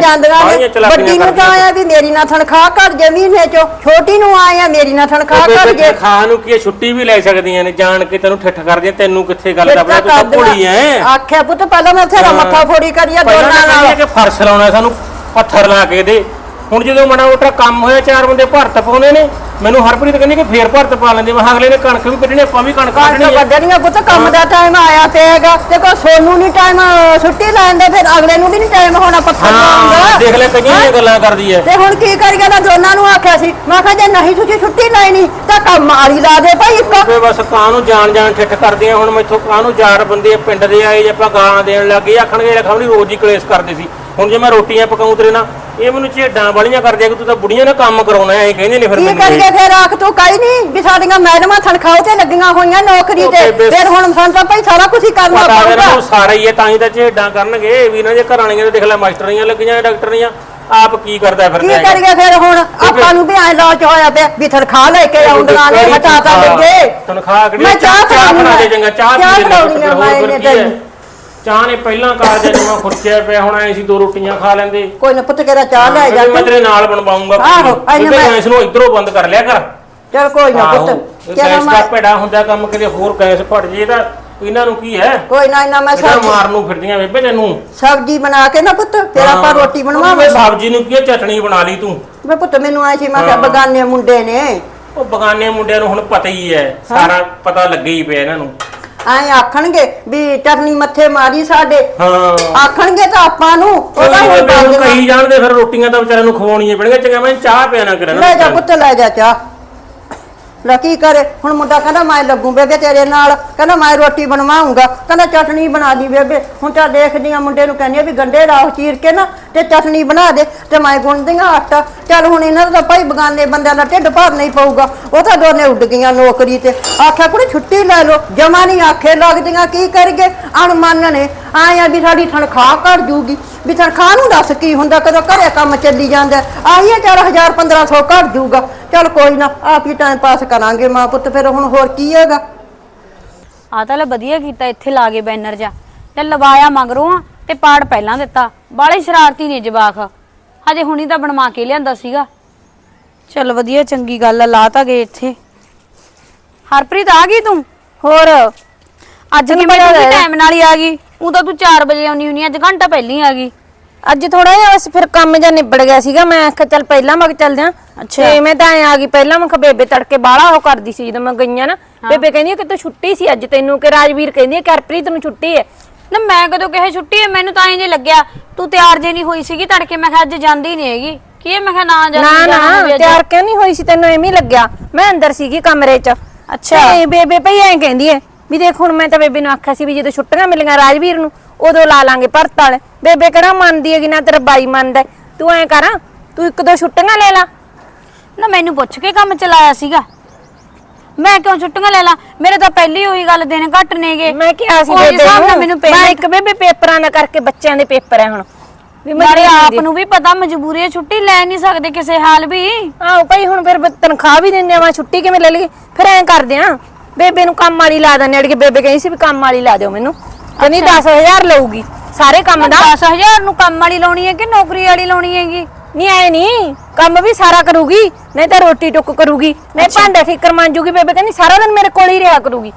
ਕੇ ਨੇ। ਵੱਡੀ ਨੂੰ ਤਾਂ। ਆਇਆ ਵੀ ਮੇਰੀ ਨਾਲ ਤਨਖਾਹ ਘੱਟ ਜੇ ਮਹੀਨੇ ਚੋਂ ਛੋਟੀ ਨੂੰ ਆਇਆ ਮੇਰੀ ਨਾਲ ਤਨਖਾਹ ਘੱਟ ਜੇ। ਖਾਣ ਨੂੰ ਕੀ ਛੁੱਟੀ ਵੀ ਲੈ ਸਕਦੀਆਂ ਨੇ ਜਾਣ ਕੇ ਤੈਨੂੰ ਠੱਠ ਕਰਦੀਆਂ ਤੈਨੂੰ ਕਿੱਥੇ ਗੱਲ ਦਾ ਕਿੱਤਾ ਤੂੰ। ਭੋਲੀ ਐ। ਆਖਿਆ ਪੁੱਤ ਪਹਿਲਾਂ ਮੈਂ ਤੇਰਾ ਮੱਥਾ ਫੋੜੀ ਕਰੀਆ ਦੋਨਾਂ ਨਾਲ। ਕਿ ਫਰਸ਼ ਲਾਉਣਾ ਸਾਨੂੰ ਪੱਥਰ ਲਾ ਕੇ ਦੇ। ਹੁਣ ਜਦੋਂ ਮਣਾ ਮੋਟਾ ਕੰਮ ਹੋਇਆ ਚਾਰ ਬੰਦੇ ਭਰਤ ਪਾਉਂਦੇ ਨੇ ਮੈਨੂੰ ਹਰਪ੍ਰੀਤ ਕਹਿੰਦੀ ਕਿ ਫੇਰ ਭਰਤ ਪਾ ਲੈਂਦੇ ਮੈਂ ਅਗਲੇ ਨੇ ਕਣਕ ਵੀ ਕੱਢਣੀ ਆਪਾਂ ਵੀ ਕਣਕ ਕੱਢਣੀ ਹੈ। ਵੱਢਣੀਆਂ ਪੁੱਤ ਕੰਮ ਦਾ ਟਾਈਮ ਆਇਆ ਪਿਆਗਾ ਤੇ ਕੋ ਸੋਨੂੰ ਨਹੀਂ ਟਾਈਮ ਛੁੱਟੀ ਲੈਣ ਦੇ ਫਿਰ ਅਗਲੇ ਨੂੰ ਵੀ ਨਹੀਂ ਟਾਈਮ ਹੋਣਾ ਪੱਥਰ ਹਾਂ ਲਾਉਂਦਾ ਦੇਖ ਲੈ ਕਈਆਂ ਦੀਆਂ ਗੱਲਾਂ ਕਰਦੀ ਐ ਤੇ ਹੁਣ ਕੀ ਕਰੀਏ ਨਾ ਦੋਨਾਂ ਨੂੰ ਆਖਿਆ ਸੀ ਮੈਂ ਕਿਹਾ ਜੇ ਨਹੀਂ ਤੁਸੀਂ ਛੁੱਟੀ ਲੈਣੀ ਤਾਂ ਕੰਮ ਆਲੀ ਲਾ ਦੇ ਭਾਈ ਇੱਕ। ਵੇ ਬਸ ਕਾਂ ਨੂੰ ਜਾਣ ਜਾਣ ਠਿੱਠ ਕਰਦੀਆਂ ਹੁਣ ਮੈਥੋਂ ਕਾਂ ਨੂੰ ਚਾਰ ਬੰਦੇ ਪਿੰਡ ਦੇ ਆਏ ਜੇ ਆਪਾਂ ਗਾਲਾਂ ਦੇਣ ਲੱਗੇ ਆਖਣਗੇ ਰਖਾਵਣੀ ਰੋਜ਼ ਹੀ ਕਲੇਸ਼ ਕਰਦੇ ਸੀ। ਹੁਣ ਜੇ ਮੈਂ ਰੋਟੀਆਂ ਪਕਾਉਂ ਤੇਰੇ ਨਾਲ ਇਹ ਮੈਨੂੰ ਝੇਡਾਂ ਵਾਲੀਆਂ ਕਰਦੇ ਆ ਕਿ ਤੂੰ ਤਾਂ ਬੁੜੀਆਂ ਨਾਲ ਕੰਮ ਕਰਾਉਣਾ ਐ ਕਹਿੰਦੇ ਨੇ ਫਿਰ ਕੀ ਕਰੀਏ ਫਿਰ? ਆਖ ਤੂੰ ਕਹੀ ਨਹੀਂ? ਵੀ ਸਾਡੀਆਂ ਮੈਡਮਾਂ ਤਨਖਾਹ ਤੇ ਲੱਗੀਆਂ ਹੋਈਆਂ ਨੌਕਰੀ ਤੇ। ਫਿਰ ਹੁਣ ਸਾਨੂੰ ਤਾਂ ਭਾਈ ਸਾਰਾ ਕੁਝ ਹੀ ਕਰਨਾ ਪਤਾ ਪਊਗਾ। ਨੂੰ ਸਾਰਾ ਹੀ ਤਾਂ ਹੀ ਤਾਂ ਝੇਡਾਂ ਕਰਨਗੇ। ਵੀ ਇਹਨਾਂ ਦੇ ਘਰ ਵਾਲੀਆਂ ਦੇ ਦੇਖ ਲੈ ਮਾਸਟਰੀਆਂ ਲੱਗੀਆਂ ਡਾਕਟਰੀਆਂ ਆਪ ਕੀ ਕਰਦਾ ਕੀ ਫਿਰਦਾ ਕਰੀਏ ਫਿਰ ਹੁਣ? ਆਪਾਂ ਨੂੰ ਵੀ ਐ ਲਾਚ ਹੋਇਆ ਪਿਆ ਵੀ ਤਨਖਾਹ ਲੈ ਕੇ ਆਉਂਦੀਆਂ ਨੇ ਹਟਾ ਤਾਂ ਲੱਗੇ ਤਨਖਾਹ ਕਿਹੜੀ ਚਾਹ ਬਣਾ ਦੇ ਚੰਗਾ ਚਾਹ ਪੀ ਲੈ ਹੋਰ ਕੀ ਹੈ। ਚਾਹ ਨੇ ਪਹਿਲਾਂ ਕਾਲਜ ਜਮਾ ਖੁਰਚਿਆ ਪਿਆ ਹੁਣ ਐ ਸੀ ਦੋ ਰੋਟੀਆਂ ਖਾ ਲੈਂਦੇ। ਕੋਈ ਨਾ ਪੁੱਤ ਕਿਹੜਾ ਚਾਹ ਲੈ ਜਾ ਮੈਂ। ਤੇਰੇ ਨਾਲ ਬਣਵਾਉਂਗਾ ਆਹੋ, ਇਹਨੇ ਮੈਂ- ਗੈਸ ਨੂੰ ਇਧਰੋਂ ਬੰਦ ਕਰ ਲਿਆ ਕਰ। ਚੱਲ ਕੋਈ ਨਾ ਆਹੋ, ਪੁੱਤ ਇਹ ਚਲੋ ਗੈਸ ਦਾ ਮੈਂ ਭੇੜਾ ਹੁੰਦਾ ਕੰਮ ਕਿਤੇ ਹੋਰ ਗੈਸ ਫਟ ਜੇ ਤਾਂ ਇਹਨਾਂ ਨੂੰ ਕੀ ਹੈ? ਕੋਈ ਨਾ ਇਹਨਾਂ ਮੈਂ ਇਹਦਾ ਸਬਜ਼ੀ ਮਾਰਨ ਨੂੰ ਫਿਰਦੀਆਂ ਬੇਬੇ ਤੈਨੂੰ। ਸਬਜ਼ੀ ਬਣਾ ਕੇ ਨਾ ਪੁੱਤ ਫਿਰ ਆਪਾਂ ਹਾਂ। ਰੋਟੀ ਬਣਵਾਵਾਂਗੇ। ਸਬਜ਼ੀ ਨੂੰ ਕੀ ਹੈ, ਚਟਣੀ ਬਣਾ ਲਈ ਤੂੰ। ਵੇ ਪੁੱਤ ਮੈਨੂੰ ਆਏ ਸੀ ਮੈਂ ਕਿਹਾ ਹਾਂ। ਬਗਾਨੇ ਮੁੰਡੇ ਨੇ। ਉਹ ਬਗਾਨੇ ਮੁੰਡਿਆਂ ਨੂੰ ਹੁਣ ਪਤਾ ਹੀ ਹੈ। ਸਾਰਾ ਪਤਾ ਲੱਗੇ ਹੀ ਪਿਆ ਇਹਨਾਂ ਨੂੰ। ਐ ਆਖਣਗੇ ਵੀ ਚਟਨੀ ਮੱਥੇ ਮਾਰੀ ਸਾਡੇ। ਹਾਂ। ਆਖਣਗੇ ਤਾਂ ਆਪਾਂ ਨੂੰ ਉਹਦਾ ਹੁਣ ਬੰਦ ਕਹੀ ਜਾਣਦੇ ਫਿਰ ਰੋਟੀਆਂ ਤਾਂ ਵਿਚਾਰਿਆਂ ਨੂੰ ਖਵਾਉਣੀਆਂ ਪੈਣਗੀਆਂ ਚੰਗਾ ਮੈਂ ਚਾਹ ਪਿਆ ਨਾ ਕਰਾਂ ਲੈ ਜਾ ਪੁੱਤ ਲੈ ਜਾ ਚਾਹ। ਲੈ ਕੀ ਕਰੇ? ਹੁਣ ਮੁੰਡਾ ਕਹਿੰਦਾ, ਮੈਂ ਲੱਗੂ ਬੇਬੇ ਤੇਰੇ ਨਾਲ। ਕਹਿੰਦਾ, ਮੈਂ ਰੋਟੀ ਬਣਵਾਉਂਗਾ। ਕਹਿੰਦਾ, ਚਟਨੀ ਬਣਾ ਦੀ ਬੇਬੇ। ਹੁਣ ਤਾਂ ਦੇਖਦੀ ਆ ਮੁੰਡੇ ਨੂੰ ਕਹਿੰਦੀ ਆ ਵੀ ਗੰਡੇ ਰਾਹ ਚੀਰ ਕੇ ਨਾ ਤੇ ਚਟਨੀ ਬਣਾ ਦੇ ਤੇ ਮੈਂ ਗੁੰਨਦੀਆਂ ਆਟਾ। ਚੱਲ ਹੁਣ ਇਹਨਾਂ ਦਾ ਭਾਈ ਬਗਾਨੇ ਬੰਦਿਆਂ ਦਾ ਢਿੱਡ ਭਰਨਾ ਹੀ ਪਊਗਾ। ਉਹ ਤਾਂ ਦੋਨੇ ਉੱਡ ਗਈਆਂ ਨੌਕਰੀ ਤੇ। ਆਖਿਆ, ਕੁੜੀ, ਛੁੱਟੀ ਲੈ ਲਓ। ਜਮਾ ਨਹੀਂ ਆਖੇ ਲੱਗਦੀਆਂ। ਕੀ ਕਰਗੇ? ਅਣਮਨ ਨੇ। ਆਇਆ ਵੀ ਸਾਡੀ ਤਨਖਾਹ ਘਟ ਜੂਗੀ ਵੀ ਤਨਖਾਹ ਨੂੰ ਦੱਸ ਕੀ ਹੁੰਦਾ? ਕਦੋਂ ਘਰੇ ਕੰਮ ਚੱਲੀ ਜਾਂਦਾ। ਆਹੀ ਆ ਚੱਲ 1000 1500 ਘਟ ਜੂਗਾ ਚੱਲ ਕੋਈ ਨਾ ਆਪ ਹੀ ਟਾਈਮ ਪਾਸ ਕਰਾਂਗੇ ਮਾਂ ਪੁੱਤ ਫਿਰ ਹੁਣ ਹੋਰ ਕੀ ਹੈਗਾ? ਆ ਤਾਂ ਲੈ ਵਧੀਆ ਕੀਤਾ ਇੱਥੇ ਲਾ ਕੇ ਬੈਨਰ ਜਾ। ਤੇ ਲਵਾਇਆ ਮਗਰੋਂ ਆ ਤੇ ਪਾੜ ਪਹਿਲਾਂ ਦਿੱਤਾ। ਬਾਲੇ ਸ਼ਰਾਰਤੀ ਨੇ ਜਵਾਕ। ਹਜੇ ਹੁਣੀ ਤਾਂ ਬਣਵਾ ਕੇ ਲਿਆਂਦਾ ਸੀਗਾ। ਚਲ ਵਧੀਆ ਚੰਗੀ ਗੱਲ ਆ ਲਾ ਤਾਂ ਗਏ ਇੱਥੇ। ਹਰਪ੍ਰੀਤ ਆ ਗਈ ਤੂੰ? ਹੋਰ? ਅੱਜ ਕਿਵੇਂ ਟਾਈਮ ਨਾਲ ਹੀ ਆ ਗਈ। ਉਹ ਤਾਂ ਤੂੰ 4 ਵਜੇ ਆਉਣੀ ਹੁੰਨੀ ਅੱਜ ਘੰਟਾ ਪਹਿਲਾਂ ਹੀ ਆ ਗਈ। ਅੱਜ ਥੋੜਾ ਜਿਹਾ ਬਸ ਫਿਰ ਕੰਮ ਜਾਂ ਨਿਬੜ ਗਿਆ ਸੀਗਾ ਮੈਂ ਆਖਿਆ ਚੱਲ ਪਹਿਲਾਂ ਮੈਂ ਚੱਲਦੇ ਆ। ਅੱਛਾ। ਤੇ ਮੈਂ ਤਾਂ ਐਂ ਆ ਗਈ ਪਹਿਲਾਂ ਮੈਂ ਕਿਹਾ ਬੇਬੇ ਤੜਕੇ ਬਾਹਲਾ ਉਹ ਕਰਦੀ ਸੀ ਜਦੋਂ ਮੈਂ ਗਈਆਂ ਨਾ ਬੇਬੇ ਕਹਿੰਦੀ ਆ ਕਿ ਤੂੰ ਛੁੱਟੀ ਸੀ ਅੱਜ ਤੈਨੂੰ ਕਿ ਰਾਜਵੀਰ ਕਹਿੰਦੀ ਆ ਕਿ ਹਰਪ੍ਰੀਤ ਨੂੰ ਛੁੱਟੀ ਹੈ ਨਾ ਮੈਂ ਕਦੋਂ ਕਹੇ ਛੁੱਟੀ ਹੈ ਮੈਨੂੰ ਤਾਂ ਐਂ ਜੇ ਲੱਗਿਆ ਤੂੰ ਤਿਆਰ ਜੇ ਨਹੀਂ ਹੋਈ ਸੀਗੀ ਤੜਕੇ ਮੈਂ ਕਿਹਾ ਅੱਜ ਜਾਂਦੀ ਨਹੀਂ ਹੈਗੀ। ਕੀ ਹੈ ਮੈਂ ਕਿਹਾ ਨਾ ਜਾ ਨਾ ਜਾਣਾ ਅੱਜ। ਤਿਆਰ ਕਿਉਂ ਨਹੀਂ ਹੋਈ ਸੀ ਤੈਨੂੰ ਐਵੇਂ ਹੀ ਲੱਗਿਆ। ਮੈਂ ਅੰਦਰ ਸੀਗੀ ਕਮਰੇ 'ਚ। ਅੱਛਾ। ਤੇ ਬੇਬੇ ਭਈ ਐਂ ਕਹਿੰਦੀ ਐ ਵੀ ਦੇਖ ਹੁਣ ਮੈਂ ਤਾਂ ਬੇਬੇ ਨੂੰ ਆਖਿਆ ਸੀ ਵੀ ਜਦੋਂ ਛੁੱਟੀਆਂ ਮਿਲੀਆਂ ਰਾਜਵੀਰ ਨੂੰ ਉਦੋਂ ਲਾ ਲਾਂਗੇ ਭਰਤ ਵਾਲੇ। ਬੇਬੇ ਕਿਹੜਾ ਮੰਨਦੀ ਹੈਗੀ ਨਾ ਤੇਰਾ ਬਾਈ ਮੰਨਦਾ ਹੈ। ਤੂੰ ਐਂ ਕਰ ਤੂੰ ਇੱਕ ਦੋ ਛੁੱਟੀਆਂ ਲੈ ਲਾ। ਨਾ ਮੈਨੂੰ ਪੁੱਛ ਕੇ ਕੰਮ ਚਲਾਇਆ ਸੀਗਾ। ਮੈਂ ਕਿਉਂ ਛੁੱਟੀਆਂ ਲੈ ਲਾਂ? ਮੇਰੇ ਤਾਂ ਪਹਿਲੀ ਉਹੀ ਗੱਲ ਦਿਨ ਘੱਟ ਨੇਗੇ। ਮੈਂ ਕਿਹਾ ਸੀ ਬੇਬੇ ਹਿਸਾਬ ਨਾਲ ਨੂੰ ਮੈਨੂੰ ਮੈਂ ਇੱਕ ਬੇਬੇ ਪੇਪਰਾਂ ਦਾ ਕਰਕੇ ਬੱਚਿਆਂ ਦੇ ਪੇਪਰ ਹੈ ਹੁਣ। ਵੀ ਮੈਂ ਨਾਲੇ ਆਪ ਨੂੰ ਵੀ ਪਤਾ ਮਜਬੂਰੀ ਹੈ ਛੁੱਟੀ ਲੈ ਨਹੀਂ ਸਕਦੇ ਕਿਸੇ ਹਾਲ ਵੀ। ਆਹੋ ਭਾਈ ਹੁਣ ਫਿਰ ਬ- ਤਨਖਾਹ ਵੀ ਦਿੰਦੇ ਆ ਮੈਂ ਛੁੱਟੀ ਕਿਵੇਂ ਲੈ ਲਈ ਫਿਰ ਐਂ ਕਰਦੇ ਆ ਬੇਬੇ ਨੂੰ ਕੰਮ ਵਾਲੀ ਲਾ ਦਿੰਦੇ ਅੜਕੇ ਬੇਬੇ ਕਹਿੰਦੀ ਸੀ ਵੀ ਕੰਮ ਵਾਲੀ ਲਾ ਦਿਓ ਮੈਨੂੰ। ਕਹਿੰਦੀ 10000 ਲਊਗੀ। ਸਾਰੇ ਕੰਮ ਦਾ? 10000 ਨੂੰ ਕੰਮ ਵਾਲੀ ਲਾਉਣੀ ਹੈ ਕਿ ਨੌਕਰੀ ਵਾਲੀ ਲਾਉਣੀ ਹੈਗੀ? ਨਹੀਂ ਆਏ ਨਹੀਂ। ਕੰਮ ਵੀ ਸਾਰਾ ਕਰੂਗੀ ਨਹੀਂ ਤਾਂ ਰੋਟੀ ਟੁੱਕ ਕਰੂਗੀ। ਨਹੀਂ ਭਾਂਡਾ ਠੀਕਰ ਮਾਂਜੂਗੀ ਬੇਬੇ ਕਹਿੰਦੀ ਸਾਰਾ ਦਿਨ ਮੇਰੇ ਕੋਲ ਹੀ ਰਿਹਾ ਕਰੂਗੀ।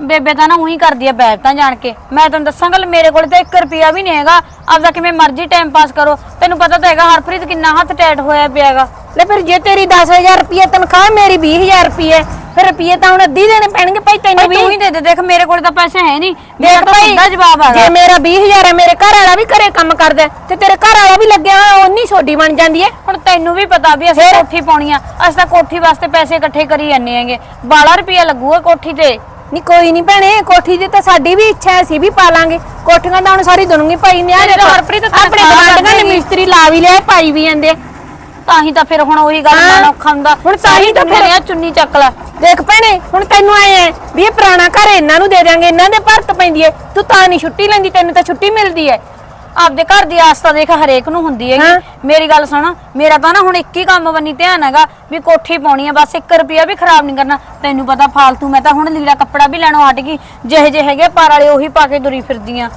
ਬੇਬੇ ਤਾਂ ਨਾ ਉਹੀ ਕਰਦੀ ਆ ਬੈਠ ਤਾਂ ਜਾਣ ਕੇ। ਮੈਂ ਤੁਹਾਨੂੰ ਦੱਸਾਂ ਗੱਲ ਮੇਰੇ ਕੋਲ ਤਾਂ 1 ਰੁਪਿਆ ਵੀ ਨਹੀਂ ਹੈਗਾ। ਆਪਦਾ ਕਿਵੇਂ ਮਰਜ਼ੀ ਟਾਈਮ ਪਾਸ ਕਰੋ। ਤੈਨੂੰ ਪਤਾ ਤਾਂ ਹੈਗਾ ਹਰਪ੍ਰੀਤ ਕਿੰਨਾ ਹੱਥ ਟੈਟ ਹੋਇਆ ਪਿਆ ਹੈਗਾ। ਲੈ ਫਿਰ ਜੇ ਤੇਰੀ 10000 ਰੁਪਏ ਤਨਖਾਹ ਮੇਰੀ 20000 ਰੁਪਏ ਫਿਰ ਰੁਪਏ ਤਾਂ ਹੁਣ ਅੱਧੀ ਦੇਣੇ ਪੈਣਗੇ ਭਾਈ ਤੈਨੂੰ ਵੀ ਤੂੰ ਹੀ ਦੇ ਦੇ ਦੇਖ ਮੇਰੇ ਕੋਲ ਤਾਂ ਪੈਸੇ ਹੈ ਨਹੀਂ। ਮੇਰਾ ਦੇਖ ਤਾਂ ਭਾਈ ਸਿੱਧਾ ਜਵਾਬ ਆ ਜੇ ਮੇਰਾ 20000 ਹੈ ਮੇਰੇ ਘਰ ਵਾਲਾ ਵੀ ਘਰੇ ਕੰਮ ਕਰਦਾ ਹੈ, ਤੇ ਤੇਰੇ ਘਰ ਵਾਲਾ ਵੀ ਲੱਗਿਆ ਹੋਇਆ ਉਨੀ ਛੋਡੀ ਬਣ ਜਾਂਦੀ ਹੈ। ਹੁਣ ਤੈਨੂੰ ਵੀ ਪਤਾ ਵੀ ਅਸੀਂ ਕੋਠੀ ਪਾਉਣੀ ਆ ਅਸੀਂ ਤਾਂ ਕੋਠੀ ਵਾਸਤੇ ਪੈਸੇ ਇਕੱਠੇ ਕਰੀ ਜਾਂਦੇ ਹੈਗੇ। 12 ਰੁਪਿਆ ਲੱਗੂਗਾ ਕੋਠੀ ਤੇ। ਨਹੀਂ ਕੋਈ ਨਹੀਂ ਭੈਣੇ ਕੋਠੀ ਦੀ ਤਾਂ ਸਾਡੀ ਵੀ ਇੱਛਾ ਹੈ ਅਸੀਂ ਵੀ ਪਾ ਲਾਂਗੇ। ਕੋਠੀਆਂ ਤਾਂ ਹੁਣ ਸਾਰੀ ਦੁਨੀਆ ਭਾਈ ਨੇ ਆ ਤਾਂ ਹਰਪ੍ਰੀਤ ਤਾਂ ਆਪਣੇ ਤਨਖਾਹ ਗਵਾਂਢੀਆਂ ਨੇ ਕਰਦੀ ਮਿਸਤਰੀ ਲਾ ਵੀ ਲਿਆ ਪਾਈ ਵੀ ਜਾਂਦੇ ਆ। ਤਾਂ ਹੀ ਤਾਂ ਫਿਰ ਹੁਣ ਉਹੀ ਗੱਲ ਹਾਂ। ਮਨ ਔਖਾ ਹੁੰਦਾ। ਹੁਣ ਤਾਂ ਹੀ ਤਾਂ ਫਿਰ- ਆਹ ਚੁੰਨੀ ਚੱਕ ਲੈ। ਦੇਖ ਭੈਣੇ ਹੁਣ ਤੈਨੂੰ ਆਏ ਐ ਵੀ ਇਹ ਪੁਰਾਣਾ ਘਰ ਇਹਨਾਂ ਨੂੰ ਦੇ ਦਿਆਂਗੇ ਇਹਨਾਂ ਦੇ ਭਰਤ ਪੈਂਦੀ ਐ ਤੂੰ ਤਾਂ ਨਹੀਂ ਛੁੱਟੀ ਲੈਂਦੀ ਤੈਨੂੰ ਤਾਂ ਛੁੱਟੀ ਮਿਲਦੀ ਐ ਆਪਦੇ ਘਰ ਦੀ ਆਸ ਤਾਂ ਦੇਖ ਹਰੇਕ ਨੂੰ ਹੁੰਦੀ ਹਾਂ। ਹੈਗੀ ਮੇਰੀ ਗੱਲ ਸੁਣ ਮੇਰਾ ਤਾਂ ਨਾ ਹੁਣ ਇੱਕ ਹੀ ਕੰਮ ਬੰਨੀ ਧਿਆਨ ਹੈਗਾ ਵੀ ਕੋਠੀ ਪਾਉਣੀ ਆ ਬਸ 1 ਰੁਪਿਆ ਵੀ ਖਰਾਬ ਨਹੀਂ ਕਰਨਾ। ਤੈਨੂੰ ਪਤਾ ਫਾਲਤੂ ਮੈਂ ਤਾਂ ਹੁਣ ਲੀੜਾ ਕੱਪੜਾ ਵੀ ਲੈਣੋਂ ਹਟ ਗਈ। ਜਿਹੇ ਜਿਹੇ ਹੈਗੇ ਪਰ ਵਾਲੇ ਉਹੀ ਪਾ ਕੇ ਦੁਰੀ ਫਿਰਦੀ ਆ।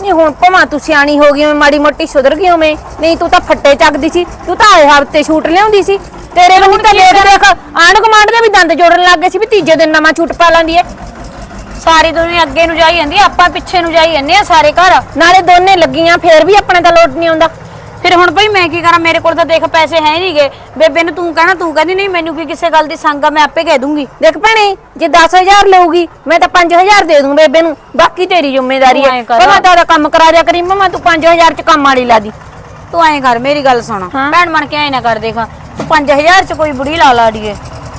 ਨਹੀਂ ਹੁਣ ਭਮਾ ਤੂੰ ਸਿਆਣੀ ਹੋ ਗਈ ਓਵੇਂ ਮਾੜੀ ਮੋਟੀ ਸੁਧਰ ਗਈ ਓਵੇਂ ਨਹੀਂ ਤੂੰ ਤਾਂ ਫੱਟੇ ਚੱਕਦੀ ਸੀ। ਤੂੰ ਤਾਂ ਆਏ ਹਫ਼ਤੇ ਛੂਟ ਲਿਆਉਂਦੀ ਸੀ। ਤੇਰੇ ਬੰਨੀ ਤਾਂ ਦੇਖ ਦੇਖ ਆਂਢ ਗੁਆਂਢ ਦੇ ਵੀ ਦੰਦ ਜੋੜਨ ਲੱਗ ਗਏ ਸੀ ਵੀ ਤੀਜੇ ਦਿਨ ਨਵਾਂ ਛੂਟ ਪਾ ਲੈਂਦੀ ਐ। ਸਾਰੀ ਦੁਨੀਆ ਅੱਗੇ ਨੂੰ ਜਾਈ ਜਾਂਦੀ ਆ, ਆਪਾਂ ਪਿੱਛੇ ਨੂੰ ਜਾਈ ਜਾਂਦੇ ਆ ਸਾਰੇ ਘਰ। ਨਾਲੇ ਦੋਨੇ ਲੱਗੀਆਂ ਫੇਰ ਵੀ ਆਪਣੇ ਤਾਂ ਲੋਟ ਨਹੀਂ ਆਉਂਦਾ। ਫਿਰ ਹੁਣ ਭਈ ਮੈਂ ਕੀ ਕਰਾਂ? ਮੇਰੇ ਕੋਲ ਤਾਂ ਦੇਖ ਪੈਸੇ ਹੈ ਨਹੀਂਗੇ ਬੇਬੇ ਨੂੰ ਤੂੰ ਕਹਿਣਾ ਤੂੰ ਕਹਿੰਦੀ ਨਹੀਂ ਮੈਨੂੰ ਕੀ ਕਿਸੇ ਗੱਲ ਦੀ ਸੰਗ ਆ ਮੈਂ ਆਪੇ ਕਹਿ ਦੂੰਗੀ। ਦੇਖ ਭੈਣੇ ਜੇ 10000 ਲਊਗੀ ਮੈਂ ਤਾਂ 5000 ਦੇ ਦੂੰ ਬੇਬੇ ਨੂੰ। ਬਾਕੀ ਤੇਰੀ ਜ਼ਿੰਮੇਵਾਰੀ ਤੂੰ ਹੈ ਕਰ। ਭਮਾ ਤਾਂ ਕੰਮ ਕਰਾ ਦਿਆ ਕਰੀ ਮਮਾ ਤੂੰ 5000 ਚ ਕੰਮ ਵਾਲੀ ਲਾ ਦੀ। ਤੂੰ ਐਂ ਕਰ ਮੇਰੀ ਗੱਲ ਸੁਣ। ਹਾਂ। ਭੈਣ ਬਣ ਕੇ ਐਂ ਨਾ ਕਰ ਦੇਖ। ਤੂੰ 5000 ਚ ਕੋਈ ਬੁੜੀ ਲਾ ਲਾ ਡੀਏ।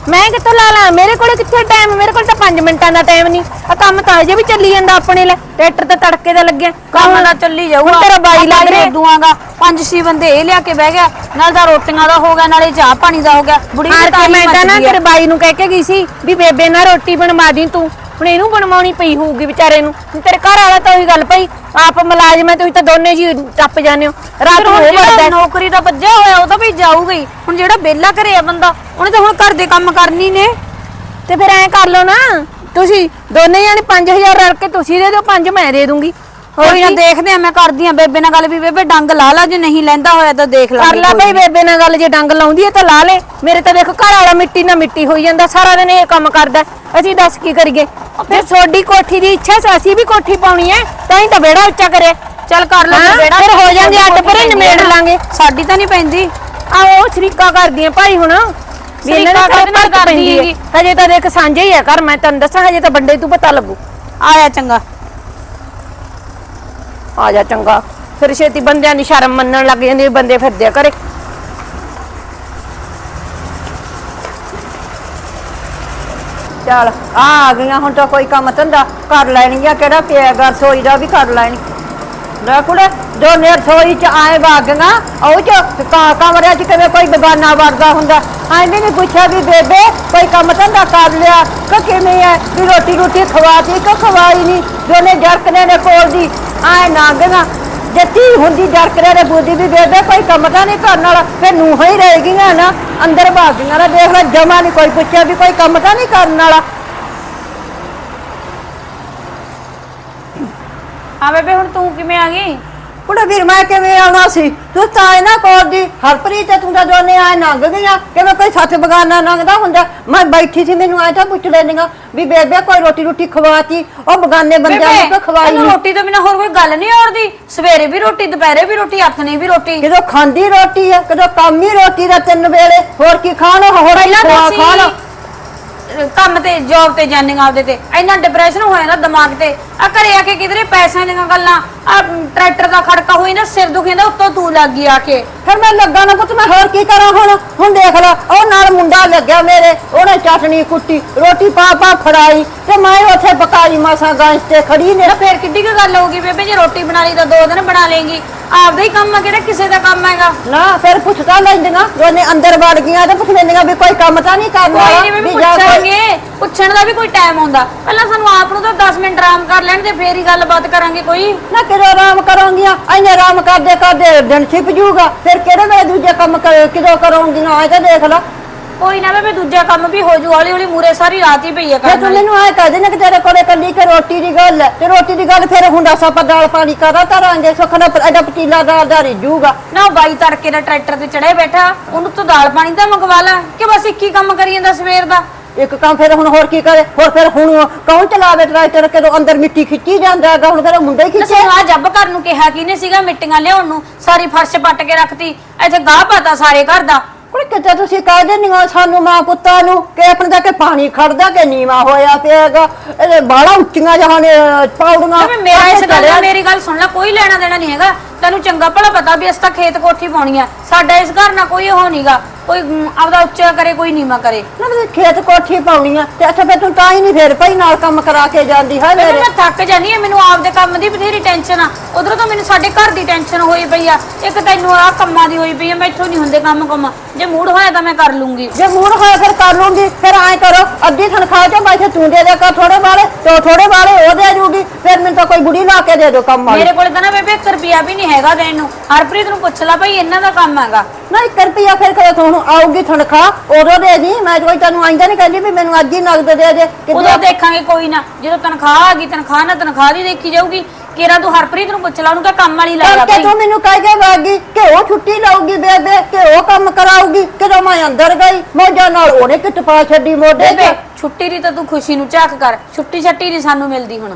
ਮੈਂ ਕਿੱਥੋਂ ਲਾ ਲਾਂ? ਮੇਰੇ ਕੋਲ ਕਿੱਥੇ ਟਾਈਮ ਮੇਰੇ ਕੋਲ ਤਾਂ 5 ਮਿੰਟਾਂ ਦਾ ਟਾਈਮ ਨਹੀਂ। ਆ ਕੰਮ ਤਾਂ ਅਜੇ ਵੀ ਚੱਲੀ ਜਾਂਦਾ ਆਪਣੇ ਲੈ ਟਰੈਕਟਰ ਤੇ ਤੜਕੇ ਦਾ ਲੱਗਿਆ। ਕੰਮ ਦਾ ਚੱਲੀ ਜਾਊਗਾ। ਹੁਣ ਤੇਰਾ ਬਾਈ ਲੱਗ ਰਿਹਾ। ਦੂਆਂਗਾ। ਪੰਜ ਛੇ ਬੰਦੇ ਇਹ ਲਿਆ ਕੇ ਬਹਿ ਗਿਆ। ਨਾਲ ਤਾਂ ਰੋਟੀਆਂ ਦਾ ਹੋ ਗਿਆ ਨਾਲੇ ਚਾਹ ਪਾਣੀ ਦਾ ਹੋ ਗਿਆ। ਬੁੜੀ ਦੀ ਤਾਂ ਮੈਂ ਤਾਂ ਨਾ। ਤੇਰੇ ਬਾਈ ਨੂੰ ਕਹਿ ਕੇ ਗਈ ਸੀ ਵੀ ਬੇਬੇ ਨਾਲ ਰੋਟੀ ਬਣਵਾ ਦੀ ਤੂੰ। ਹੁਣ ਇਹਨੂੰ ਬਣਵਾਉਣੀ ਪਈ ਹੋਊਗੀ ਵਿਚਾਰੇ ਨੂੰ। ਹੁਣ ਤੇਰੇ ਘਰ ਵਾਲਾ ਤਾਂ ਉਹੀ ਗੱਲ ਪਈ ਆਪ ਮੁਲਾਜ਼ਮ ਹੈ ਤੁਸੀਂ ਤਾਂ ਦੋਨੇ ਜੀ ਟੱਪ ਜਾਂਦੇ ਹੋ। ਰਾਤ ਨੂੰ ਜਿਹੜਾ ਵੜਦਾ। ਹੈ। ਨੌਕਰੀ ਦਾ ਭੱਜਿਆ ਹੋਇਆ ਉਹ ਤਾਂ ਵੀ ਜਾਊਗਾ। ਹੀ ਹੁਣ ਜਿਹੜਾ ਬੇਲਾ ਘਰੇ ਆ ਬੰਦਾ ਉਹਨੇ ਤਾਂ ਹੁਣ ਘਰ ਦੇ ਕੰਮ ਕਰਨੀ ਨੇ। ਤੇ ਫਿਰ ਐਂ ਕਰ ਲਓ ਨਾ ਤੁਸੀਂ ਦੋਨੇ ਜਾਣੇ 5000 ਰਲ ਕੇ ਤੁਸੀਂ ਦੇ ਦਿਓ 5 ਮੈਂ ਦੇ ਦੂੰਗੀ। ਕੋਈ ਨਾ? ਦੇਖਦੇ ਆ ਮੈਂ ਕਰਦੀ ਆ ਬੇਬੇ ਨਾਲ ਗੱਲ ਵੀ ਬੇਬੇ ਡੰਗ ਲਾ ਲਾ ਜੇ ਨਹੀਂ ਲੈਂਦਾ ਹੋਇਆ ਤਾਂ ਦੇਖ ਕਰ ਲਾਂਗੇ ਲੈ ਭਾਈ। ਬੇਬੇ ਨਾਲ ਗੱਲ ਜੇ ਡੰਗ ਲਾਉਂਦੀ ਹੈ ਤਾਂ ਲਾ ਲੈ ਮੇਰੇ ਤਾਂ ਦੇਖ ਘਰ ਵਾਲਾ ਮਿੱਟੀ ਨਾਲ ਮਿੱਟੀ ਹੋਈ ਜਾਂਦਾ ਸਾਰਾ ਦਿਨ ਇਹ ਕੰਮ ਕਰਦਾ। ਅਸੀਂ ਦੱਸ ਕੀ ਕਰੀਏ ਫਿਰ ਤੁਹਾਡੀ ਕੋਠੀ ਦੀ ਇੱਛਾ ਸੀ ਅਸੀਂ ਵੀ ਕੋਠੀ ਪਾਉਣੀ ਹੈ ਤਾਂ ਹੀ ਤਾਂ ਵਿਹੜਾ ਉੱਚਾ ਕਰੇ ਚੱਲ ਕਰ ਲਓ ਬੇੜਾ ਫਿਰ ਹੋ ਜਾਂਦੇ ਅੱਡ ਪਰੇ ਨਿਮੇੜ ਲਾਂਗੇ ਸਾਡੀ ਤਾਂ ਨਹੀਂ ਪੈਂਦੀ ਸ਼ਰੀਕਾ ਭਾਈ ਹੁਣ ਵੀ ਇਹਨਾਂ ਸ਼ਰੀਕਾ ਦੇ ਕਰਦੀ ਪੈਂਦੀ ਹੈ। ਹੈਗੀ? ਹਜੇ ਤਾਂ ਦੇਖ ਸਾਂਝੇ ਹੀ ਆ ਘਰ ਮੈਂ ਤੈਨੂੰ ਦੱਸਾਂ ਹਜੇ ਤਾਂ ਵੱਡੇ ਤੂੰ ਪਤਾ ਲੱਗੂ ਆਇਆ ਚੰਗਾ ਆ ਜਾ ਚੰਗਾ। ਫਿਰ ਛੇਤੀ ਬੰਦਿਆਂ ਦੀ ਸ਼ਰਮ ਮੰਨਣ ਲੱਗ ਜਾਂਦੀ ਵੀ ਬੰਦੇ ਫਿਰਦੇ ਆ ਘਰੇ। ਚੱਲ, ਆ ਆ ਗਈਆਂ ਹੁਣ ਤਾਂ ਕੋਈ ਕੰਮ ਧੰਦਾ। ਕਰ ਲੈਣੀ ਆ ਕਿਹੜਾ ਪਿਆ ਗਾ ਰਸੋਈ ਦਾ ਵੀ ਕਰ ਲੈਣੀ। ਲੈ ਕੁੜੇ ਦੋਨੇ ਰਸੋਈ ਚ ਆਏ ਵਾਗੀਆਂ ਉਹ ਚ ਕ- ਕਮਰਿਆਂ ਚ ਕਿਵੇਂ ਕੋਈ ਬਗਾਨਾ ਵੜਦਾ ਹੁੰਦਾ? ਐ ਨਹੀਂ ਪੁੱਛਿਆ ਵੀ ਬੇਬੇ, ਕੋਈ ਕੰਮ ਧੰਦਾ ਕਰ ਲਿਆ? ਕਿ ਕਿਵੇਂ ਐ? ਵੀ ਰੋਟੀ ਰੋਟੀ ਖਵਾਤੀ ਕਿ ਖਵਾਈ ਨਹੀਂ ਦੋਨੇ ਜਰਕਨੇ ਨੇ ਕੋਲ ਦੀ। ਆਏ ਨਾਗੀਆਂ ਜੇ ਧੀ ਹੁੰਦੀ ਜਰਕਰੇ ਦੇ ਬੁੱਧੀ ਵੀ ਬੇਬੇ, ਕੋਈ ਕੰਮ ਤਾਂ ਨਹੀਂ ਕਰਨ ਵਾਲਾ। ਫਿਰ ਨੂੰਹਾਂ ਹੀ ਰਹਿ ਗਈਆਂ ਨਾ। ਅੰਦਰ ਭਾਗੀਆਂ ਨਾ ਦੇਖ ਲੈ, ਜਮਾ ਨਹੀਂ ਕੋਈ ਪੁੱਛਿਆ ਵੀ ਕੋਈ ਕੰਮ ਤਾਂ ਨਹੀਂ ਕਰਨ ਵਾਲਾ। ਹਾਂ ਬੇਬੇ ਹੁਣ ਤੂੰ ਕਿਵੇਂ ਆ ਗਈ? ਕੁੜੇ ਵੀਰ ਮੈਂ ਕਿਵੇਂ ਆਉਣਾ ਸੀ? ਤੂੰ ਤਾਂ ਆਏ ਨਾ ਕੋਲ ਦੀ ਹਰਪ੍ਰੀਤ ਤੇ ਤੂੰ ਤਾਂ ਦੋਨੇ ਆਏ ਲੰਘ ਗਈਆਂ ਕਿਵੇਂ ਕੋਈ ਸੱਤ ਬਗਾਨਾ ਲੰਘਦਾ ਹੁੰਦਾ? ਮੈਂ ਬੈਠੀ ਸੀ ਮੈਨੂੰ ਆਇਆ ਤਾਂ ਪੁੱਛ ਲੈਣੀਆਂ ਵੀ ਬੇਬੇ ਕੋਈ ਰੋਟੀ ਰੋਟੀ ਖਵਾਤੀ? ਉਹ ਬਗਾਨੇ ਬੰਦਿਆਂ ਨੂੰ ਤਾਂ ਖਵਾਈ ਤੈਨੂੰ ਨਹੀਂ ਰੋਟੀ ਤੋਂ ਬਿਨਾ ਹੋਰ ਕੋਈ ਗੱਲ ਨਹੀਂ ਔੜਦੀ। ਸਵੇਰੇ ਵੀ ਰੋਟੀ ਦੁਪਹਿਰੇ ਵੀ ਰੋਟੀ ਆਥਣੇ ਵੀ ਰੋਟੀ। ਕਿਦੋਂ ਖਾਂਦੀ ਰੋਟੀ ਆ ਕਦੋਂ ਕੰਮ ਹੀ ਰੋਟੀ ਦਾ ਤਿੰਨ ਵੇਲੇ ਹੋਰ ਕੀ ਖਾਣੋ ਹੋਰ ਪਹਿਲਾਂ ਖਵਾ ਤਾਂ ਖਾ ਲਓ ਅਸੀਂ ਕੰਮ ਤੇ ਜੌਬ ਤੇ ਜਾਂਦੀਆਂ ਆਪਦੇ ਤੇ। ਇੰਨਾ ਡਿਪਰੈਸ਼ਨ ਹੋਇਆ ਨਾ ਦਿਮਾਗ ਤੇ। ਆ ਘਰੇ ਆ ਕੇ ਕਿਧਰੇ ਪੈਸਿਆਂ ਦੀਆਂ ਗੱਲਾਂ, ਆ ਟਰੈਕਟਰ ਦਾ ਖੜਕਾ ਹੋਈ ਨਾ, ਸਿਰ ਦੁਖੀ ਜਾਂਦਾ, ਉੱਤੋਂ ਤੂੰ ਲੱਗ ਗਈ ਆ ਕੇ। ਫਿਰ ਮੈਂ ਲੱਗਾ ਨਾ ਪੁੱਤ, ਮੈਂ ਹੋਰ ਕੀ ਕਰਾਂ ਹੁਣ? ਹੁਣ ਦੇਖ ਲੈ, ਉਹ ਨਾਲ ਮੁੰਡਾ ਲੱਗਿਆ ਮੇਰੇ, ਉਹਨੇ ਚਟਣੀ ਕੁੱਟੀ, ਰੋਟੀ ਪਾ ਪਾ ਫੜਾਈ, ਤੇ ਮੈਂ ਉੱਥੇ ਪਕਾਈ ਮਾਸਾ ਗਾਂਸ ਤੇ ਖੜੀ ਨੇ। ਨਾ ਫੇਰ ਕਿੱਡੀ ਕੁ ਗੱਲ ਹੋਊਗੀ ਬੇਬੇ, ਜੇ ਰੋਟੀ ਬਣਾ ਲਈ ਤਾਂ ਦੋ ਦਿਨ ਬਣਾ ਲੇਗੀ ਆਪਦਾ ਹੀ ਕੰਮ ਆ ਕਿਹੜਾ ਕਿਸੇ ਦਾ ਕੰਮ ਹੈਗਾ? ਨਾ ਫਿਰ ਪੁੱਛਦਾ ਲੈਂਦੀਆਂ ਉਹਨੇ ਅੰਦਰ ਵੜ ਗਈਆਂ ਤੇ ਪੁੱਛ ਲੈਂਦੀਆਂ ਵੀ ਕੋਈ ਕੰਮ ਤਾਂ ਨਹੀਂ ਕਰਨਾ ਕੋਈ ਨਹੀਂ ਬੇਬੇ ਪੁੱਛਾਂਗੇ ਪੁੱਛਣ ਦਾ ਵੀ ਕੋਈ ਟਾਈਮ ਆਉਂਦਾ। ਪਹਿਲਾਂ ਸਾਨੂੰ ਆਪ ਨੂੰ ਤਾਂ 10 ਮਿੰਟ ਆਰਾਮ ਕਰ ਲੈਣ ਤੇ ਫੇਰ ਹੀ ਗੱਲਬਾਤ ਕਰਾਂਗੇ ਕੋਈ। ਨਾ ਕਿਦੋਂ ਆਰਾਮ ਕਰੋਗੀਆਂ? ਐਨੇ ਆਰਾਮ ਕਰਦੇ ਕਰਦੇ ਦਿਨ ਛਿਪ ਜੂਗਾ। ਫਿਰ ਕਿਹੜੇ ਵੇਲੇ ਦੂਜੇ ਕੰਮ ਕਰ- ਕਿਦੋਂ ਕਰੋਗੀਆਂ? ਆਏ ਤਾਂ ਦੇਖ ਲੈ। ਕੋਈ ਨਾ ਬੇਬੇ ਦੂਜਾ ਕੰਮ ਵੀ ਹੋ ਜੂ ਹੌਲੀ ਹੌਲੀ ਮੂਰੇ ਸਾਰੀ ਰਾਤ ਹੀ ਪਈ ਆ ਫਿਰ ਤੂੰ ਮੈਨੂੰ ਆਏ ਕਹਦੇ ਨਾ ਕਿ ਤੇਰੇ ਕੋਲੇ ਕੱਲੀ ਕਿ ਰੋਟੀ ਦੀ ਗੱਲ ਹੈ। ਤੇ ਰੋਟੀ ਦੀ ਗੱਲ ਫਿਰ ਹੁੰਦਾ ਸਾਪਾ ਦਾਲ ਪਾਣੀ ਕਰਾ ਤਰਾਂਗੇ ਸੁੱਖ ਨਾਲ ਐਡਾ ਪਤੀਲਾ ਦਾਲ ਦਾ ਰਿਜੂਗਾ ਨਾ ਬਾਈ ਤੜਕੇ ਦਾ ਟਰੈਕਟਰ ਤੇ ਚੜਿਆ ਬੈਠਾ ਉਹਨੂੰ ਤਾਂ ਦਾਲ ਪਾਣੀ ਤਾਂ ਮੰਗਵਾ ਲਾ ਕਿ ਬਸ ਇੱਕ ਹੀ ਕੰਮ ਕਰੀ ਜਾਂਦਾ ਸਵੇਰ ਦਾ? ਇੱਕ ਕੰਮ ਫਿਰ ਹੁਣ ਹੋਰ ਕੀ ਕਰੇ? ਹੋਰ ਫਿਰ ਹੁਣ ਕੌਣ ਚਲਾਵੇ ਟਰੈਕਟਰ? ਕਦੋਂ ਅੰਦਰ ਮਿੱਟੀ ਖਿੱਚੀ ਜਾਂਦਾ ਹੈਗਾ ਹੁਣ ਫਿਰ ਮੁੰਡਾ ਖਿੱਚੇ ਆ ਜੱਬ ਘਰ ਨੂੰ ਕਿਹਾ ਕਿਨੇ ਸੀਗਾ ਮਿੱਟੀਆਂ ਲਿਆਉਣ ਨੂੰ? ਸਾਰੀ ਫਰਸ਼ ਪੱਟ ਕੇ ਰੱਖਤੀ। ਇੱਥੇ ਗਾਹ ਪਾਤਾ ਸਾਰੇ ਘਰ ਦਾ। ਕੋਈ ਕਿਤੇ ਤੁਸੀਂ ਕਹਿ ਦਿੰਦੇ ਹੋ ਸਾਨੂੰ ਮਾਂ ਪੁੱਤਾਂ ਨੂੰ ਕਿ ਆਪਣੇ ਦਾ ਕਿ ਪਾਣੀ ਖੜਦਾ ਕਿ ਨੀਵਾ ਹੋਇਆ ਪਿਆਗਾ? ਇਹਦੇ ਬਾਲਾ ਉੱਚੀਆਂ ਜਹਾਂ ਨੇ ਪੌੜੀਆਂ। ਮੇਰਾ ਇਸ ਗੱਲ ਮੇਰੀ ਸੁਣ ਲੈ ਕੋਈ ਲੈਣਾ ਦੇਣਾ ਨਹੀਂ ਹੈਗਾ। ਤੈਨੂੰ ਚੰਗਾ ਭਲਾ ਪਤਾ ਵੀ ਅਸੀਂ ਤਾਂ ਖੇਤ ਕੋਠੀ ਪਾਉਣੀ ਆ। ਸਾਡਾ ਇਸ ਘਰ ਨਾਲ ਕੋਈ ਉਹ ਨਹੀਂਗਾ ਕੋਈ ਮ, ਆਪਦਾ ਉੱਚਾ ਕਰੇ ਕੋਈ ਨੀਵਾ ਕਰੇ। ਨਾ ਮੈਂ ਖੇਤ ਕੋਠੀ ਪਾਉਣੀ ਆ ਤੇ ਅੱਛਾ ਫਿਰ ਤੂੰ ਤਾਂ ਹੀ ਨਹੀਂ ਫੇਰ ਪਈ ਨਾਲ ਕੰਮ ਕਰਾ ਕੇ ਜਾਂਦੀ ਹੈ ਮੇਰੇ? ਮੈਂ ਥੱਕ ਜਾਨੀ ਆ ਮੈਨੂੰ ਆਪਦੇ ਕੰਮ ਦੀ ਬਥੇਰੀ ਟੈਨਸ਼ਨ ਆ। ਉਧਰੋਂ ਤਾਂ ਮੈਨੂੰ ਸਾਡੇ ਘਰ ਦੀ ਟੈਨਸ਼ਨ ਹੋਈ ਪਈ ਆ। ਇੱਕ ਤੈਨੂੰ ਆ ਕੰਮਾਂ ਦੀ ਹੋਈ ਪਈ ਆ ਮੈਥੋਂ ਨਹੀਂ ਹੁੰਦੇ ਕੰਮ ਕੰਮ ਜੇ ਮੂਡ ਹੋਇਆ ਤਾਂ ਮੈਂ ਕਰ ਲੂੰਗੀ। ਜੇ ਮੂਡ ਹੋਇਆ ਫਿਰ ਕਰ ਲੂੰਗੀ ਫਿਰ ਐ ਕਰੋ ਅੱਧੀ ਤਨਖਾਹ ਤੇ ਬਾਈ ਤੂੰ ਦੇ ਦੇ ਕਰ ਥੋੜੇ ਵਾਲੇ ਤੇ ਥੋੜੇ ਵਾਲੇ ਉਹ ਦੇ ਜੂਗੀ ਫਿਰ ਮੈਨੂੰ ਤਾਂ ਕੋਈ ਬੁੜੀ ਲਾ ਕੇ ਦੇ ਦੋ ਕੰਮ ਵਾਲੀ। ਮੇਰੇ ਕੋਲ ਤਾਂ ਨਾ ਬੇਬੇ 1 ਰੁਪਿਆ ਵੀ ਨਹੀਂ ਹੈਗਾ ਦੇਣ ਨੂੰ। ਹਰਪ੍ਰੀਤ ਨੂੰ ਪੁੱਛ ਲੈ ਭਾਈ ਇਹਨਾਂ ਦਾ ਕੰਮ ਹੈਗਾ। ਨਾ 1 ਰੁਪਿਆ ਫਿਰ ਕਦੇ ਤੁਹਾਨੂੰ ਆਊਗੀ ਤਨਖਾਹ ਉਦੋਂ ਦੇ ਦੀ ਮੈਂ ਕੋਈ ਤੈਨੂੰ ਆਇਂਦਾ ਨਹੀਂ ਕਹਿੰਦੀ ਵੀ ਮੈਨੂੰ ਅੱਜ ਹੀ ਨਗਦ ਦੇ ਦੇ ਉਦੋਂ ਦੇਖਾਂਗੇ ਕੋਈ ਨਾ। ਜਦੋਂ ਤਨਖਾਹ ਆ ਗਈ ਤਨਖਾਹ ਨਾ ਤਨਖਾਹ ਦੀ ਦੇਖੀ ਜਾਊਗੀ। ਕਿਰਾ ਤੂੰ ਹਰਪ੍ਰੀਤ ਨੂੰ ਪੁੱਛ ਲਾ ਉਹਨੂੰ ਕਹ ਕੰਮ ਵਾਲੀ ਲਾ ਲਾ ਕਰਕੇ ਭਾਈ ਤੂੰ ਮੈਨੂੰ ਕਹਿ ਕੇ ਵਾਗੀ ਕਿ ਉਹ ਛੁੱਟੀ ਲਾਊਗੀ ਬੇਬੇ ਕਿ ਉਹ ਕੰਮ ਕਰਾਊਗੀ ਕਦੋਂ ਮੈਂ ਅੰਦਰ ਗਈ ਮੋਢਿਆਂ ਨਾਲ ਉਹਨੇ ਕਿੱਟ ਪਾ ਛੱਡੀ ਮੋਢੇ ਬੇਬੇ ਤੇ। ਛੁੱਟੀ ਦੀ ਤਾਂ ਤੂੰ ਖੁਸ਼ੀ ਨੂੰ ਝਾਕ ਕਰ ਛੁੱਟੀ ਛੱਟੀ ਨਹੀਂ ਸਾਨੂੰ ਮਿਲਦੀ ਹੁਣ।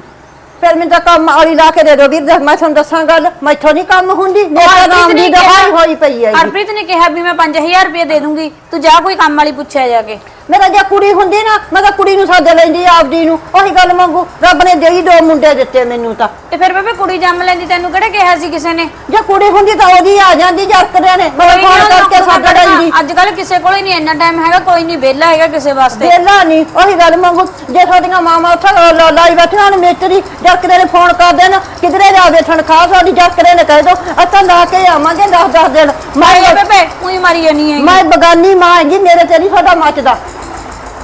ਫਿਰ ਮੈਨੂੰ ਤਾਂ ਕੰਮ ਵਾਲੀ ਲਾ ਕੇ ਦੇ ਦੋ ਵੀਰ ਮੈਂ ਤੁਹਾਨੂੰ ਦੱਸਾਂ ਗੱਲ ਮੈਥੋਂ ਨਹੀਂ ਕੰਮ ਹੁੰਦੀ ਮੇਰੇ ਨਾਮ ਦੀ ਦਵਾਈ ਹੋਈ ਪਈ ਹੈ ਹਰਪ੍ਰੀਤ ਨੇ ਕਿਹਾ ਵੀ ਮੈਂ 5000 ਰੁਪਏ ਦੇ ਦੂੰਗੀ ਤੂੰ ਜਾ ਕੋਈ ਕੰਮ ਵਾਲੀ ਪੁੱਛਿਆ ਜਾ ਕੇ। ਮੇਰਾ ਜੇ ਕੁੜੀ ਹੁੰਦੀ ਨਾ ਮੈਂ ਤਾਂ ਕੁੜੀ ਨੂੰ ਸੱਦ ਲੈਂਦੀ ਆਪਦੀ ਨੂੰ। ਉਹੀ ਗੱਲ ਮੰਗੂ ਰੱਬ ਨੇ ਦੇਈ ਦੋ ਮੁੰਡੇ ਦਿੱਤੇ ਮੈਨੂੰ ਤਾਂ। ਤੇ ਫਿਰ ਬੇਬੇ ਕੁੜੀ ਜੰਮ ਲੈਂਦੀ ਤੈਨੂੰ ਕਿਹੜਾ ਕਿਹਾ ਸੀ ਕਿਸੇ ਨੇ? ਜੇ ਕੁੜੀ ਹੁੰਦੀ ਤਾਂ ਉਹਦੀ ਆ ਜਾਂਦੀ ਜਰਕਦੇ ਨੇ। ਮੈਂ ਕੋਈ ਫੋਨ ਨੀ, ਕਰਕੇ ਸੱਦ ਲੈਂਦੀ। ਅੱਜ ਕੱਲ ਕਿਸੇ ਕੋਲ ਹੀ ਨਹੀਂ ਇੰਨਾ ਟਾਈਮ ਹੈਗਾ ਕੋਈ ਨਹੀਂ ਵਿਹਲਾ ਹੈਗਾ ਕਿਸੇ ਵਾਸਤੇ। ਵੇਲਾ ਨਹੀਂ ਉਹੀ ਗੱਲ ਮੰਗੂ ਜੇ ਤੁਹਾਡੀਆਂ ਮਾਮਾ ਉੱਥੇ ਲ- ਲ- ਲਾਈ ਬੈਠੀਆਂ ਨੇ ਮੇਤਰੀ ਜਰਕਦੇ ਨੇ ਫੋਨ ਕਰ ਦੇਣ ਕਿਧਰੇ ਜਾਵੇ ਤਨਖਾਹ ਸਾਡੀ ਜਰਕਦੇ ਨੇ ਕਹਿ ਦੋ ਆਪਾਂ ਲਾ ਕੇ ਆਵਾਂਗੇ 10 10 ਦਿਨ। ਮੈਂ ਮੈਂ ਬੇਬੇ ਉਹੀ ਮਾਰੀ ਜਾਨੀ ਹੈਗੀ। ਮੈਂ ਬਗਾਨੀ ਮਾਂ ਹੈਗੀ ਮੇਰੇ ਤੇ ਨਹੀਂ ਤੁਹਾਡਾ ਮੱਚਦਾ।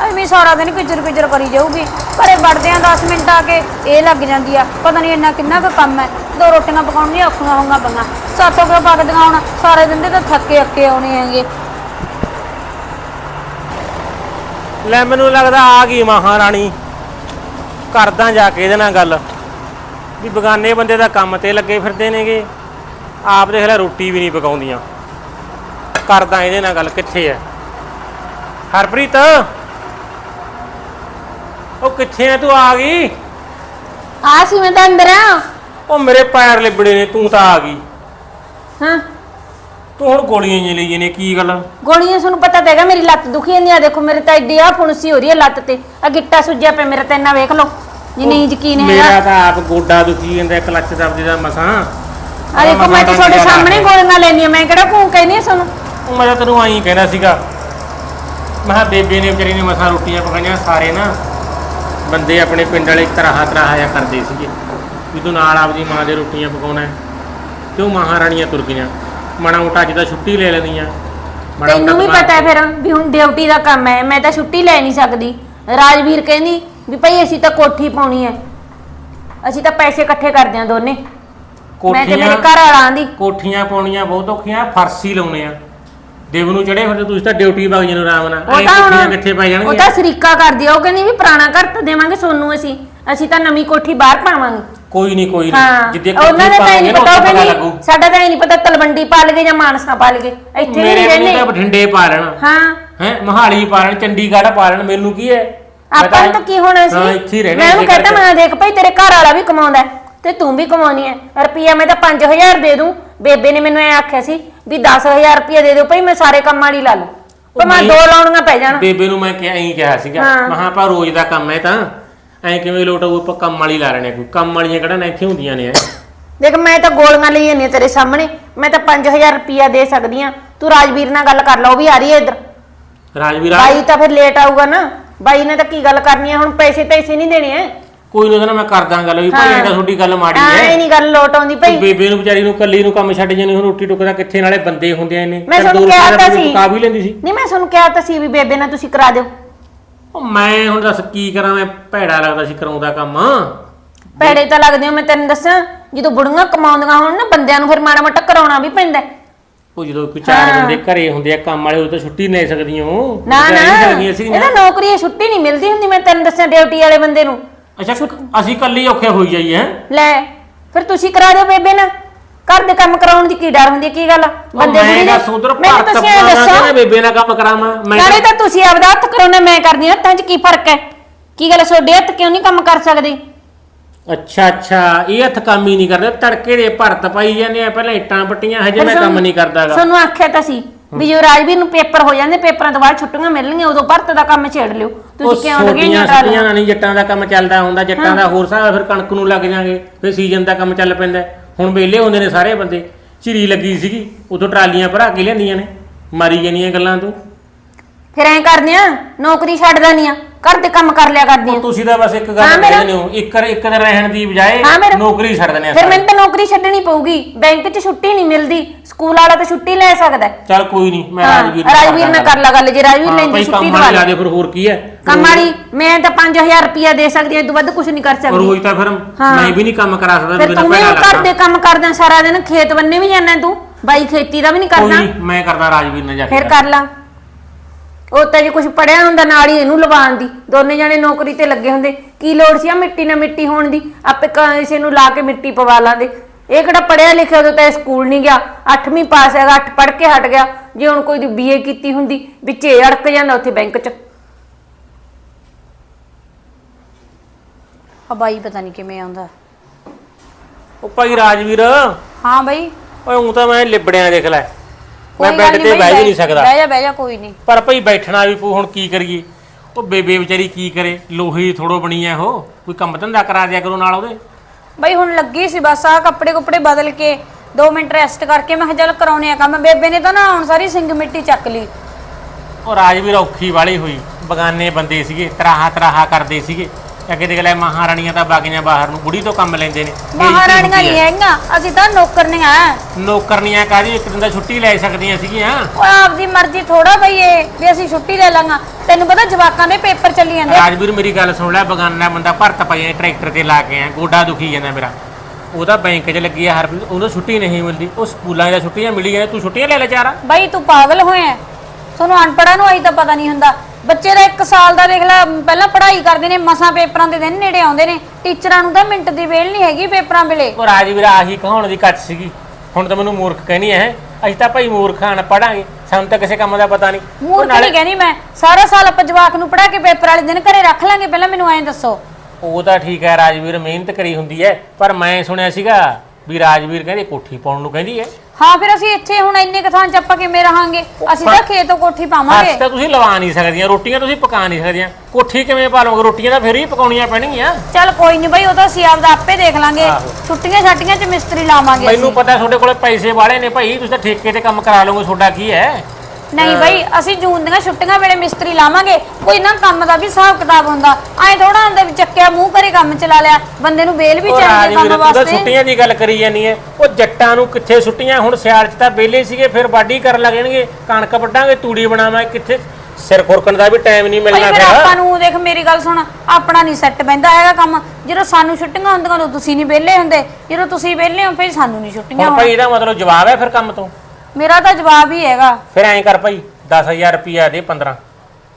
ਐਵੇਂ ਸਾਰਾ ਦਿਨ ਕਿਚਰ ਕਿਚਰ ਕਰੀ ਜਾਊਗੀ। ਘਰੇ ਵੜਦੇ ਆ 10 ਮਿੰਟ ਆ ਕੇ, ਇਹ ਲੱਗ ਜਾਂਦੀ ਆ। ਪਤਾ ਨਹੀਂ ਇੰਨਾ ਕਿੰਨਾ ਕੁ ਕੰਮ ਹੈ ਦੋ ਰੋਟੀਆਂ ਪਕਾਉਣੀਆਂ ਔਖੀਆਂ ਹੋਊਗਾ ਬੰਗਾ। ਸਾਤੋਂ ਕਿਉਂ ਪੱਕਦੀਆਂ ਹੁਣ, ਸਾਰੇ ਦਿਨ ਦੇ ਤਾਂ ਥੱਕੇ ਅੱਕੇ ਆਉਣੇ ਹੈਗੇ। ਲੈ ਮੈਨੂੰ ਲੱਗਦਾ ਆ ਗਈ ਮਹਾਰਾਣੀ। ਕਰਦਾ ਜਾ ਕੇ ਇਹਦੇ ਨਾਲ ਗੱਲ। ਵੀ ਬਗਾਨੇ ਬੰਦੇ ਦਾ ਕੰਮ ਤੇ ਲੱਗੇ ਫਿਰਦੇ ਨੇਗੇ। ਆਪ ਦੇਖ ਲੈ ਰੋਟੀ ਵੀ ਨਹੀਂ ਪਕਾਉਂਦੀਆਂ। ਕਰਦਾ ਇਹਦੇ ਨਾਲ ਗੱਲ ਕਿੱਥੇ ਐ। ਹਰਪ੍ਰੀਤ! ਉਹ ਕਿੱਥੇ ਐ ਤੂੰ? ਆ ਗਈ? ਆ ਸੀ ਮੈਂ ਤਾਂ ਅੰਦਰ ਆ। ਉਹ ਮੇਰੇ ਪੈਰ ਲਿਬੜੇ ਨੇ ਤੂੰ ਤਾਂ ਆ ਗਈ। ਹਾਂ। ਤੂੰ ਹੁਣ ਗੋਲੀਆਂ ਜਿਹੀਆਂ ਲਈਆਂ ਨੇ ਕੀ ਗੱਲ? ਗੋਲੀਆਂ ਤੁਹਾਨੂੰ ਪਤਾ ਤਾਂ ਹੈਗਾ ਮੇਰੀ ਲੱਤ ਦੁਖੀ ਜਾਂਦੀ ਆ। ਦੇਖੋ ਮੇਰੇ ਤਾਂ ਐਡੀ ਆ ਫੁਣਸੀ ਹੋ ਰਹੀ ਹੈ ਲੱਤ ਤੇ। ਆ ਗਿੱਟਾ ਸੁੱਜਿਆ ਪਿਆ ਮੇਰਾ ਤਾਂ ਇੰਨਾ ਵੇਖ ਲਓ ਜੇ ਨਹੀਂ ਯਕੀਨ ਮੇਰਾ ਹੈਗਾ ਤਾਂ ਆਪ ਗੋਡਾ ਦੁਖੀ ਜਾਂਦਾ ਕਲੱਚ ਦਬਦੇ ਦਾ ਮਸਾਂ। ਆ ਦੇਖੋ ਮੈਂ ਤਾਂ ਤੁਹਾਡੇ ਸਾਹਮਣੇ ਗੋਲੀਆਂ ਲੈਣੀ ਆ ਮੈਂ ਕਿਹੜਾ ਭੂੰ ਕਹਿੰਦੀ ਆ ਤੁਹਾਨੂੰ? ਉਹ ਮੈਂ ਤਾਂ ਤੈਨੂੰ ਆਈ ਕਹਿਣਾ ਸੀਗਾ। ਮੈਂ ਕਿਹਾ ਬੇਬੇ ਨੇ ਵਿਚਾਰੀ ਨੇ ਮਸਾਂ ਰੋਟੀਆਂ ਪਕਾਈਆਂ ਸਾਰੇ ਨਾ। ਬੰਦੇ ਆਪਣੇ ਪਿੰਡ ਵਾਲੇ ਤਰ੍ਹਾਂ ਤਰ੍ਹਾਂ ਆਇਆ ਕਰਦੇ ਸੀਗੇ। ਵੀ ਤੂੰ ਨਾਲ ਆਪਦੀ ਮਾਂ ਦੇ ਰੋਟੀਆਂ ਪਕਾਉਣਾ ਹੈ। ਕਿਉਂ ਮਹਾਰਾਣੀਆਂ ਤੁਰ ਗਈਆਂ? ਮਾੜਾ ਮੋਟਾ ਅੱਜ ਤਾਂ ਛੁੱਟੀ ਲੈ ਲੈਂਦੀਆਂ। ਮਾੜਾ ਤੈਨੂੰ ਵੀ ਪਤਾ ਹੈ ਫਿਰ ਵੀ ਹੁਣ ਡਿਊਟੀ ਦਾ ਕੰਮ ਹੈ। ਮੈਂ ਤਾਂ ਛੁੱਟੀ ਲੈ ਨਹੀਂ ਸਕਦੀ। ਰਾਜਵੀਰ ਕਹਿੰਦੀ ਵੀ ਭਾਈ ਅਸੀਂ ਤਾਂ ਕੋਠੀ ਪਾਉਣੀ ਹੈ। ਅਸੀਂ ਤਾਂ ਪੈਸੇ ਇਕੱਠੇ ਕਰਦੇ ਆਂ ਦੋਨੇ। ਮੈਂ ਤੇ ਮੇਰੇ ਘਰ ਵਾਲਾਂ ਦੀ ਕੋਠੀਆਂ ਪਾਉਣੀਆਂ ਬਹੁਤ ਔਖੀਆਂ ਫਰਸੀ ਲਾਉਣੇ ਆ। ਦੇਵ ਨੂੰ ਚੜੇ ਫਿਰ ਤੁਸੀਂ ਤਾਂ ਡਿਊਟੀ ਵਗ ਨੂੰ ਆਰਾਮ ਨਾਲ। ਉਹ ਐਂ ਤਾਂ ਕੋਠੀਆਂ ਹੁਣ ਕਿੱਥੇ ਪੈ ਉਹ ਜਾਣਗੀਆਂ ਤਾਂ ਸਰੀਕਾ ਕਰਦੀ ਆ ਉਹ ਕਹਿੰਦੀ ਵੀ ਪੁਰਾਣਾ ਘਰ ਤਾਂ ਦੇਵਾਂਗੇ ਸੋਨੂੰ ਅਸੀਂ। ਅਸੀਂ ਤਾਂ ਨਵੀਂ ਕੋਠੀ ਬਾਹਰ ਪਾਵਾਂਗੇ। ਕੋਈ ਨਹੀਂ ਕੋਈ ਹਾਂ ਨਹੀਂ ਜਿੱਦੇ ਉਹਨਾਂ ਦਾ ਤਾਂ ਇਹ ਨਹੀਂ ਨਾ ਪਤਾ ਉਹ ਕਹਿੰਦੀ ਸਾਡਾ ਤਾਂ ਇਹ ਨਹੀਂ ਪਤਾ ਤਲਵੰਡੀ ਪਾ ਲਗੇ ਜਾਂ ਮਾਨਸਾ ਪਾ ਲਗੇ ਇੱਥੇ ਵੀ ਮੇਰੇ ਨਹੀਂ ਕੋਲ ਰਹਿੰਦੇ। ਤਾਂ ਬਠਿੰਡੇ ਪਾ ਲੈਣਾ। ਹਾਂ। ਹੈ ਮਹਾਲੀ ਪਾ ਲੈਣ ਚੰਡੀਗੜ੍ਹ ਪਾ ਲੈਣ ਮੈਨੂੰ ਕੀ ਹੈ? ਮੈਂ ਆਪਾਂ ਨੂੰ ਤਾਂ ਕੀ ਹੋਣਾ ਹਾਂ ਇੱਥੇ ਹੀ ਸੀ ਰਹਿਣਾ ਮੈਂ ਉਹਨੂੰ ਕਰਕੇ। ਮੈਂ ਦੇਖ ਭਾਈ ਤੇਰੇ ਘਰ ਵਾਲਾ ਵੀ ਕਮਾਉਂਦਾ ਹੈ, ਤੇ ਤੂੰ ਵੀ ਕਮਾਉਣੀ ਹੈ। ਰੁਪਈਆ ਮੈਂ ਤਾਂ 5000 ਦੇ ਦੂੰ। ਬੇਬੇ ਨੇ ਮੈਨੂੰ ਐ ਆਖਿਆ ਸੀ ਵੀ 10000 ਰੁਪਈਆ ਦੇ ਦਿਓ ਭਾਈ ਮੈਂ ਸਾਰੇ ਕੰਮਾਂ ਵਾਲੀ ਲਾ ਲੂੰ। ਪਰ ਮੈਂ ਨਹੀਂ। ਦੋ ਲਾਉਣੀਆਂ ਪੈ ਜਾਣ। ਬੇਬੇ ਨੂੰ ਮੈਂ ਕਿਹਾ ਐਂ ਕਿਹਾ ਸੀਗਾ ਹਾਂ। ਮਹਾ ਆਪਾਂ ਰੋਜ਼ ਦਾ ਕੰਮ ਹੈ ਤਾਂ ਐਂ ਕਿਵੇਂ ਲੋਟ ਆਊ ਆਪਾਂ ਕੰਮ ਵਾਲੀ ਲਾ ਲੈਣੇ ਕੋਈ। ਕੰਮ ਵਾਲੀਆਂ ਕਿਹੜਾ ਨਾ ਇੱਥੇ ਹੁੰਦੀਆਂ ਨੇ ਦੇਖ ਮੈਂ ਤਾਂ ਗੋਲੀਆਂ ਲਈ ਜਾਂਦੀ ਤੇਰੇ ਸਾਹਮਣੇ ਮੈਂ ਤਾਂ 5000 ਰੁਪਈਆ ਦੇ ਸਕਦੀ ਆ। ਤੂੰ ਰਾਜਵੀਰ ਨਾਲ ਗੱਲ ਕਰ ਲਾ ਉਹ ਵੀ ਆ ਰਹੀ ਹੈ ਇੱਧਰ। ਰਾਜਵੀਰਾ ਬਾਈ ਤਾਂ ਫਿਰ ਲੇਟ ਆਊਗਾ ਨਾ। ਬਾਈ ਨੇ ਤਾਂ ਕੀ ਗੱਲ ਕਰਨੀ ਹੈ ਹੁਣ ਪੈਸੇ ਪੈਸੇ ਨਹੀਂ ਦੇਣੇ ਐ। ਕੋਈ ਨਾ ਮੈਂ ਕਰਦਾ ਗੱਲ ਵੀ ਭਾਈ। ਇਹ ਤਾਂ ਤੁਹਾਡੀ ਗੱਲ ਮਾੜੀ ਐ ਹੈ। ਨਹੀਂ ਗੱਲ ਲੋਟ ਆਉਂਦੀ ਭਾਈ। ਬੇਬੇ ਨੂੰ ਵਿਚਾਰੀ ਨੂੰ ਕੱਲੀ ਨੂੰ ਕੰਮ ਛੱਡ ਜਾਣੀ ਹੁਣ ਰੋਟੀ ਟੁੱਕਦਾ ਕਿੱਥੇ ਨਾਲੇ ਬੰਦੇ ਹੁੰਦੇ ਨੇ ਮੈਂ ਦੋ ਤੁਹਾਨੂੰ ਕਿਹਾ ਦਾ ਤਾਂ ਸੀ। ਪਕਾ ਵੀ ਲੈਂਦੀ ਸੀ। ਨਹੀਂ ਮੈਂ ਤੁਹਾਨੂੰ ਕਿਹਾ ਤਾਂ ਸੀ ਵੀ ਬੇਬੇ ਨਾਲ ਤੁਸੀਂ ਕਰਾ ਦਿਓ। ਉਹ ਮੈਂ ਹੁਣ ਦੱਸ ਕੀ ਕਰਾਂ ਮੈਂ ਭੈੜਾ ਲੱਗਦਾ ਸੀ ਕਰਾਉਂਦਾ ਕੰਮ। ਪੈੜੇ ਤਾਂ ਲੱਗਦੇ ਹੋ ਮੈਂ ਤੈਨੂੰ ਦੱਸਾਂ ਜਦੋਂ ਬੁੜੀਆਂ ਕਮਾਉਂਦੀਆਂ ਹੋਣ ਨਾ ਬੰਦਿਆਂ ਨੂੰ ਫਿਰ ਮਾੜਾ ਮੋਟਾ ਕਰਾਉਣਾ ਵੀ ਪੈਂਦਾ। ਉਹ ਜਦੋਂ ਕੋਈ ਚਾਰ ਬੰਦੇ ਘਰੇ ਹੁੰਦੇ ਆ ਕੰਮ ਵਾਲੇ ਉਹ ਤਾਂ ਛੁੱਟੀ ਲੈ ਸਕਦੀਆਂ ਨਾ ਨਾ। ਇਹਦਾ ਨੌਕਰੀ ਛੁੱਟੀ ਨਹੀਂ ਮਿਲਦੀ ਹੁੰਦੀ ਮੈਂ ਤੈਨੂੰ ਦੱਸਾਂ ਡਿਊਟੀ ਵਾਲੇ ਬੰਦੇ ਨੂੰ। ਅੱਛਾ ਅਸੀਂ ਕੱਲੀ ਔਖੇ ਹੋਈ ਜਾਈਏ ਹੈਂ? ਲੈ ਫਿਰ ਤੁਸੀਂ ਕਰਾ ਦਿਓ ਬੇਬੇ ਨਾਲ। ਘਰ ਦੇ ਕੰਮ ਕਰਾਉਣ ਦੀ ਕੀ ਡਰ ਹੁੰਦੀ ਹੈ ਕੀ ਗੱਲ ਆ? ਉਹ ਬੰਦੇ ਮੈਂ ਦੇ ਮੈਨੂੰ ਭਾਰਤ ਤੁਸੀਂ ਇਹ ਦੱਸੋ। ਕਹਿੰਦਾ ਬੇਬੇ ਨਾਲ ਕੰਮ ਕਰਾਵਾਂ? ਮੈਂ ਨਾਲੇ ਤਾਂ ਤੁਸੀਂ ਆਪਦਾ ਹੱਥ ਕਰਾਉਣਾ ਮੈਂ ਕਰਦੀ ਹਾਂ ਹੱਥਾਂ 'ਚ ਕੀ ਫ਼ਰਕ ਹੈ? ਕੀ ਗੱਲ ਤੁਹਾਡੇ ਹੱਥ ਕਿਉਂ ਨਹੀਂ ਕੰਮ ਕਰ ਸਕਦੇ? ਅੱਛਾ ਅੱਛਾ ਇਹ ਹੱਥ ਕੰਮ ਹੀ ਨਹੀਂ ਕਰਦੇ ਤੜਕੇ ਦੇ ਭਰਤ ਪਾਈ ਜਾਂਦੇ ਆ ਪਹਿਲਾਂ ਇੱਟਾਂ ਪੱਟੀਆਂ ਹਜੇ ਮੈਂ ਕੰਮ ਨਹੀਂ ਕਰਦਾਗਾ। ਤੁਹਾਨੂੰ ਆਖਿਆ ਤਾਂ ਸੀ ਵੀ ਜੋ ਰਾਜਵੀਰ ਨੂੰ ਪੇਪਰ ਹੋ ਜਾਂਦੇ ਪੇਪਰਾਂ ਤੋਂ ਬਾਅਦ ਛੁੱਟੀਆਂ ਮਿਲਣਗੀਆਂ ਉਦੋਂ ਭਰਤ ਦਾ ਕੰਮ ਛੇੜ ਲਿਓ। ਤੁਸੀਂ ਕਿਉਂ ਲਗੇ ਛੋਟੀਆਂ ਨਹੀਂ ਛੁੱਟੀਆਂ ਨਾਲ ਨਹੀਂ ਜੱਟਾਂ ਦਾ ਕੰਮ ਚੱਲਦਾ ਹੁੰਦਾ ਜੱਟਾਂ ਦਾ ਹੋਰ ਸਾਰਾ ਫਿਰ ਕਣਕ ਨੂੰ ਲੱਗ ਜਾਾਂਗੇ ਫਿਰ ਸੀਜ਼ਨ ਦਾ ਕੰਮ ਚੱਲ ਪੈਂਦਾ। ਹੁਣ ਵਿਹਲੇ ਹੁੰਦੇ ਨੇ ਸਾਰੇ ਬੰਦੇ ਝਿਰੀ ਲੱਗੀ ਸੀਗੀ ਉਦੋਂ ਟਰਾਲੀਆਂ ਭਰਾ ਕੇ ਲਿਆਂਦੀਆਂ ਨੇ ਮਾਰੀ ਜਾਣੀਆਂ ਗੱਲਾਂ ਤੂੰ। ਫਿਰ ਐਂ ਕਰਦੇ ਆ ਨੌਕਰੀ ਛੱਡ ਦਾਨੀ ਆ ਘਰ ਦੇ ਕੰਮ ਕਰ ਲਿਆ ਕਰਦੀ ਆ। ਤੁਸੀਂ ਤਾਂ ਬਸ ਇੱਕ ਹਾਂ, ਗੱਲ ਮੇਰਾ- ਕਹਿੰਦੇ ਹੋ ਇੱਕ ਇੱਕ ਦਿਨ ਰਹਿਣ ਦੀ ਬਜਾਏ ਹਾਂ, ਮੇਰਾ- ਨੌਕਰੀ ਛੱਡ ਦਿੰਦੇ ਆ ਫਿਰ ਸਾਰੇ। ਮੈਨੂੰ ਤਾਂ ਨੌਕਰੀ ਛੱਡਣੀ ਪਊਗੀ ਬੈਂਕ 'ਚ ਛੁੱਟੀ ਨਹੀਂ ਮਿਲਦੀ ਸਕੂਲ ਵਾਲਾ ਤਾਂ ਛੁੱਟੀ ਲੈ ਸਕਦਾ। ਹੈ। ਚੱਲ ਕੋਈ ਨਹੀਂ ਮੈਂ ਹਾਂ, ਰਾਜਵੀਰ ਰਾਜਵੀਰ ਨਾਲ ਕਰ ਲਾ ਗੱਲ ਜੇ ਰਾਜਵੀਰ ਲੈਂਦੀ ਛੁੱਟੀ ਕੰਮ ਦਵਾ ਵਾਲੀ ਲੈ। ਦੇ ਫਿਰ ਹੋਰ ਕੀ ਹੈ। ਕੰਮ ਵਾਲੀ ਮੈਂ ਤਾਂ 5000 ਰੁਪਇਆ ਦੇ ਸਕਦੀ ਐ ਤੋਂ ਵੱਧ ਕੁਝ ਨਹੀਂ ਕਰ ਸਕਦੀ। ਰੋਜ਼ ਤਾਂ ਫਿਰ ਹਾਂ। ਮੈਂ ਵੀ ਨਹੀਂ ਕੰਮ ਕਰਾ ਸਕਦਾ ਫਿਰ ਤੂੰ ਵੀ ਘਰ ਦੇ ਕੰਮ ਕਰਦਾ ਸਾਰਾ ਦਿਨ ਖੇਤ ਬੰਨੇ ਵੀ ਜਾਂਦਾ ਤੂੰ ਬਾਈ ਖੇਤੀ ਦਾ ਵੀ ਨਹੀਂ ਕੋਈ ਕਰਦਾ। ਨਹੀਂ ਮੈਂ ਕਰਦਾ ਰਾਜਵੀਰ ਨਾਲ ਜਾ ਕੇ ਫਿਰ ਕਰ ਲਾ। ਉਹ ਤਾਂ ਜੇ ਕੁਝ ਪੜਿਆ ਹੁੰਦਾ ਨਾਲ ਹੀ ਇਹਨੂੰ ਲਵਾਉਣ ਦੀ। ਦੋਨੇ ਜਾਣੇ ਨੌਕਰੀ ਤੇ ਲੱਗੇ ਹੁੰਦੇ। ਕੀ ਲੋੜ ਸੀ ਆ ਮਿੱਟੀ ਨਾਲ ਮਿੱਟੀ ਹੋਣ ਦੀ? ਆਪੇ ਕਿਸੇ ਨੂੰ ਲਾ ਕੇ ਮਿੱਟੀ ਪਵਾ ਲਾਂਦੇ। ਇਹ ਕਿਹੜਾ ਪੜਿਆ ਲਿਖਿਆ ਉਦੋਂ ਤਾਂ ਇਹ ਸਕੂਲ ਨਹੀਂ ਗਿਆ। 8ਵੀਂ ਪਾਸ ਹੈਗਾ 8 ਪੜ ਕੇ ਹਟ ਗਿਆ। ਜੇ ਹੁਣ ਕੋਈ ਬੀਏ ਕੀਤੀ ਹੁੰਦੀ ਵਿੱਚੇ ਅੜਕ ਜਾਂਦਾ ਉੱਥੇ ਬੈਂਕ 'ਚ। ਆ ਬਾਈ ਪਤਾ ਨਹੀਂ ਕਿਵੇਂ ਆਉਂਦਾ। ਉਹ ਭਾਈ ਰਾਜਵੀਰ। ਹਾਂ ਬਾਈ। ਓਏ ਉਹ ਤਾਂ ਮੈਂ ਲਿਬੜਿਆ ਦੇਖ ਲੈ। ਮੈਂ ਕੋਈ ਬੈੱਡ ਤੇ ਬਾਈ, ਬਹਿ ਵੀ ਨਹੀਂ ਸਕਦਾ। ਬਹਿ ਜਾ ਬਹਿ ਜਾ ਕੋਈ ਨਹੀਂ ਪਰ ਭਾਈ ਬੈਠਣਾ ਵੀ ਪਊ ਹੁਣ ਕੀ ਕਰੀਏ? ਉਹ ਬੇਬੇ ਵਿਚਾਰੀ ਕੀ ਕਰੇ? ਲੋਹੀ ਥੋੜੋ ਬਣੀ ਐ ਉਹ। ਕੋਈ ਕੰਮ ਧੰਦਾ ਕਰਾ ਦਿਆ ਕਰੋ ਨਾਲ ਉਹਦੇ। ਬਾਈ ਹੁਣ ਲੱਗੀ ਸੀ ਬਸ ਆ ਕੱਪੜੇ ਕੁਪੜੇ ਬਦਲ ਕੇ 2 ਮਿੰਟ ਰੈਸਟ ਕਰਕੇ ਮੈਂ ਕਿਹਾ ਚੱਲ ਕਰਾਉਣੇ ਆ ਕੰਮ। ਬੇਬੇ ਨੇ ਤਾਂ ਨਾ ਹੁਣ ਸਾਰੀ ਸਿੰਘ ਮਿੱਟੀ ਚੱਕ ਲਈ। ਉਹ ਰਾਜਵੀਰ ਔਖੀ ਵਾਲੀ ਹੋਈ। ਬਗਾਨੇ ਬੰਦੇ ਸੀਗੇ ਤਰਾਹਾ ਤਰਾਹਾ ਕਰਦੇ ਸੀਗੇ। ਅੱਗੇ ਦੇਖ ਲੈ ਮਹਾਰਾਣੀਆਂ ਤਾਂ ਬਾਗੀਆਂ ਬਾਹਰ ਨੂੰ ਬੁੜੀ ਤੋਂ ਕੰਮ ਲੈਂਦੇ ਨੇ। ਬੇਇੱਜ਼ਤੀ ਮਹਾਰਾਣੀਆਂ ਹੁੰਦੀ ਨਹੀਂ ਹੈ। ਹੈਗੀਆਂ ਅਸੀਂ ਤਾਂ ਨੌਕਰਨੀਆਂ ਆ ਨੌਕਰਨੀਆਂ ਕਾਹਦੀ? ਇੱਕ ਦਿਨ ਦਾ ਛੁੱਟੀ ਲੈ ਸਕਦੀਆਂ ਸੀਗੀਆਂ। ਉਹ ਆਪਦੀ ਮਰਜ਼ੀ ਥੋੜਾ ਬਈ ਇਹ ਵੀ ਅਸੀਂ ਛੁੱਟੀ ਲੈ ਲਾਂਗਾ। ਤੈਨੂੰ ਪਤਾ ਜਵਾਕਾਂ ਦੇ ਪੇਪਰ ਚੱਲੀ ਜਾਂਦੇ ਰਾਜਵੀਰ ਮੇਰੀ ਗੱਲ ਸੁਣ ਲੈ ਬਗਾਨਾ ਬੰਦਾ ਭਰਤ ਪਈਆਂ ਟਰੈਕਟਰ ਤੇ ਲਾ ਕੇ ਆ ਗੋਡਾ ਦੁਖੀ ਜਾਂਦਾ ਮੇਰਾ। ਉਹਦਾ ਬੈਂਕ 'ਚ ਲੱਗੀ ਆ ਹਰਪ੍ਰੀਤ ਉਹਨੂੰ ਛੁੱਟੀ ਨਹੀਂ ਮਿਲਦੀ। ਉਹ ਸਕੂਲਾਂ 'ਚ ਛੁੱਟੀਆਂ ਮਿਲੀ ਜਾਂਦੀਆਂ ਤੂੰ ਛੁੱਟੀਆਂ ਲੈ ਲੈ ਚਾਰਾ। ਬਾਈ ਤੂੰ ਪਾਗਲ ਹੋਇਆ। ਤੁਹਾਨੂੰ ਅਨਪੜਾਂ ਨੂੰ ਅਜੇ ਤਾਂ ਪਤਾ ਨਹੀਂ ਹੁੰਦਾ। ਬੱਚੇ ਦਾ 1 ਸਾਲ ਦਾ ਦੇਖ ਲੈ ਪਹਿਲਾਂ ਪੜ੍ਹਾਈ ਕਰਦੇ ਨੇ ਮਸਾਂ ਪੇਪਰਾਂ ਦੇ ਦਿਨ ਨੇੜੇ ਆਉਂਦੇ ਨੇ। ਟੀਚਰਾਂ ਨੂੰ ਤਾਂ ਮਿੰਟ ਦੀ ਵੇਲ ਨਹੀਂ ਹੈਗੀ ਪੇਪਰਾਂ ਵੇਲੇ। ਉਹ ਰਾਜਵੀਰ ਆਹੀ ਕਹਾਉਣ ਦੀ ਕੱਚ ਸੀਗੀ। ਹੁਣ ਤਾਂ ਮੈਨੂੰ ਮੂਰਖ ਕਹਿਣੀ ਹੈ। ਅਸੀਂ ਤਾਂ ਭਾਈ ਮੂਰਖਾਂ ਨਾਲ ਪੜਾਂਗੇ। ਸਾਨੂੰ ਤਾਂ ਕਿਸੇ ਕੰਮ ਦਾ ਪਤਾ ਨਹੀਂ। ਉਹ ਮੂਰਖ ਨਹੀਂ ਕਹਿੰਦੀ ਮੈਂ। ਸਾਰਾ ਸਾਲ ਆਪਾਂ ਜਵਾਕ ਨੂੰ ਪੜਾ ਕੇ ਪੇਪਰ ਵਾਲੇ ਦਿਨ ਘਰੇ ਰੱਖ ਲਾਂਗੇ ਪਹਿਲਾਂ ਮੈਨੂੰ ਐਂ ਦੱਸੋ। ਉਹ ਤਾਂ ਠੀਕ ਹੈ ਰਾਜਵੀਰ ਮਿਹਨਤ ਕਰੀ ਹੁੰਦੀ ਹੈ ਪਰ ਮੈਂ ਸੁਣਿਆ ਸੀਗਾ ਵੀ ਰਾਜਵੀਰ ਕਹਿੰਦੇ ਕੋਠੀ ਪਾਉਣ ਨੂੰ ਕਹਿੰਦੀ ਹੈ ਹਾਂ ਫਿਰ ਅਸੀਂ ਇੱਥੇ ਹੁਣ ਇੰਨੇ ਕੁ ਥਾਂ ਚ ਆਪਾਂ ਕਿਵੇਂ ਰਹਾਂਗੇ? ਅਸੀਂ ਤਾਂ ਖੇਤੋਂ ਕੋਠੀ ਪਾਵਾਂਗੇ। ਹੱਥ ਤਾਂ ਤੁਸੀਂ ਲਵਾ ਨਹੀਂ ਸਕਦੀਆਂ ਰੋਟੀਆਂ ਤੁਸੀਂ ਪਕਾ ਨਹੀਂ ਸਕਦੀਆਂ। ਕੋਠੀ ਕਿਵੇਂ ਪਾ ਲਓਗੇ ਰੋਟੀਆਂ ਤਾਂ ਫਿਰ ਹੀ ਪਕਾਉਣੀਆਂ ਪੈਣਗੀਆਂ। ਚੱਲ ਕੋਈ ਨਹੀਂ ਬਾਈ ਉਹ ਤਾਂ ਅਸੀਂ ਆਪਦਾ ਆਪੇ ਦੇਖ ਲਾਂਗੇ। ਆਹੋ। ਛੁੱਟੀਆਂ ਛਾਟੀਆਂ ਚ ਮਿਸਤਰੀ ਲਾਵਾਂਗੇ ਮੈਨੂੰ ਅਸੀਂ। ਪਤਾ ਤੁਹਾਡੇ ਕੋਲੇ ਪੈਸੇ ਵਾਲੇ ਨੇ ਭਾਈ ਤੁਸੀਂ ਤਾਂ ਠੇਕੇ ਤੇ ਕੰਮ ਕਰਾ ਲਓਗੇ ਤੁਹਾਡਾ ਕੀ ਹੈ? ਨਹੀਂ ਬਈ ਅਸੀਂ ਜੂਨ ਦੀਆਂ ਛੁੱਟੀਆਂ ਵੇਲੇ ਮਿਸਤਰੀ ਲਾਵਾਂਗੇ। ਕੋਈ ਨਾ ਕੰਮ ਦਾ ਵੀ ਹਿਸਾਬ ਕਿਤਾਬ ਹੁੰਦਾ। ਐ ਥੋੜਾ ਹੁੰਦਾ ਵੀ ਚੱਕਿਆ ਮੂੰਹ ਕਰੇ ਕੰਮ ਚਲਾ ਲਿਆ। ਬੰਦੇ ਨੂੰ ਵੇਲ ਵੀ ਉਹ ਚਾਹੀਦੀ ਰਾਜਵੀਰ ਕੰਮ ਤੂੰ ਤਾਂ ਵਾਸਤੇ। ਛੁੱਟੀਆਂ ਦੀ ਗੱਲ ਕਰੀ ਜਾਨੀ ਐ। ਉਹ ਜੱਟਾਂ ਨੂੰ ਕਿੱਥੇ ਛੁੱਟੀਆਂ? ਹੁਣ ਸਿਆਲ 'ਚ ਤਾਂ ਵਿਹਲੇ ਸੀਗੇ ਫਿਰ ਵਾਢੀ ਕਰਨ ਲੱਗਣਗੇ ਕਣਕ ਵੱਢਾਂਗੇ ਤੂੜੀ ਬਣਾਵਾਂਗੇ ਕਿੱਥੇ? ਸਿਰ ਖੁਰਕਣ ਦਾ ਵੀ ਟਾਈਮ ਨਹੀਂ ਭਾਈ ਮਿਲਣਾ ਫਿਰ ਆਪਾਂ ਫਿਰ ਨੂੰ ਦੇਖ ਮੇਰੀ ਗੱਲ ਸੁਣ। ਆਪਣਾ ਨਹੀਂ ਸੈੱਟ ਬੈਂਦਾ ਹੈਗਾ ਕੰਮ। ਜਦੋਂ ਸਾਨੂੰ ਛੁੱਟੀਆਂ ਹੁੰਦੀਆਂ ਉਦੋਂ ਤੁਸੀਂ ਨਹੀਂ ਵਿਹਲੇ ਹੁੰਦੇ। ਜਦੋਂ ਤੁਸੀਂ ਵਿਹਲੇ ਹੋ ਫਿਰ ਸਾਨੂੰ ਨਹੀਂ ਛੁੱਟੀਆਂ ਹੁਣ ਹੋਣ ਭਾਈ ਇਹਦਾ ਮਤਲਬ ਜਵਾਬ ਹੈ ਫਿਰ ਕੰਮ ਤੋਂ। ਮੇਰਾ ਤਾਂ ਜਵਾਬ ਹੀ ਹੈਗਾ। ਫਿਰ ਐਂ ਕਰ ਭਾਈ 10000 ਰੁਪਿਆ ਦੇ 15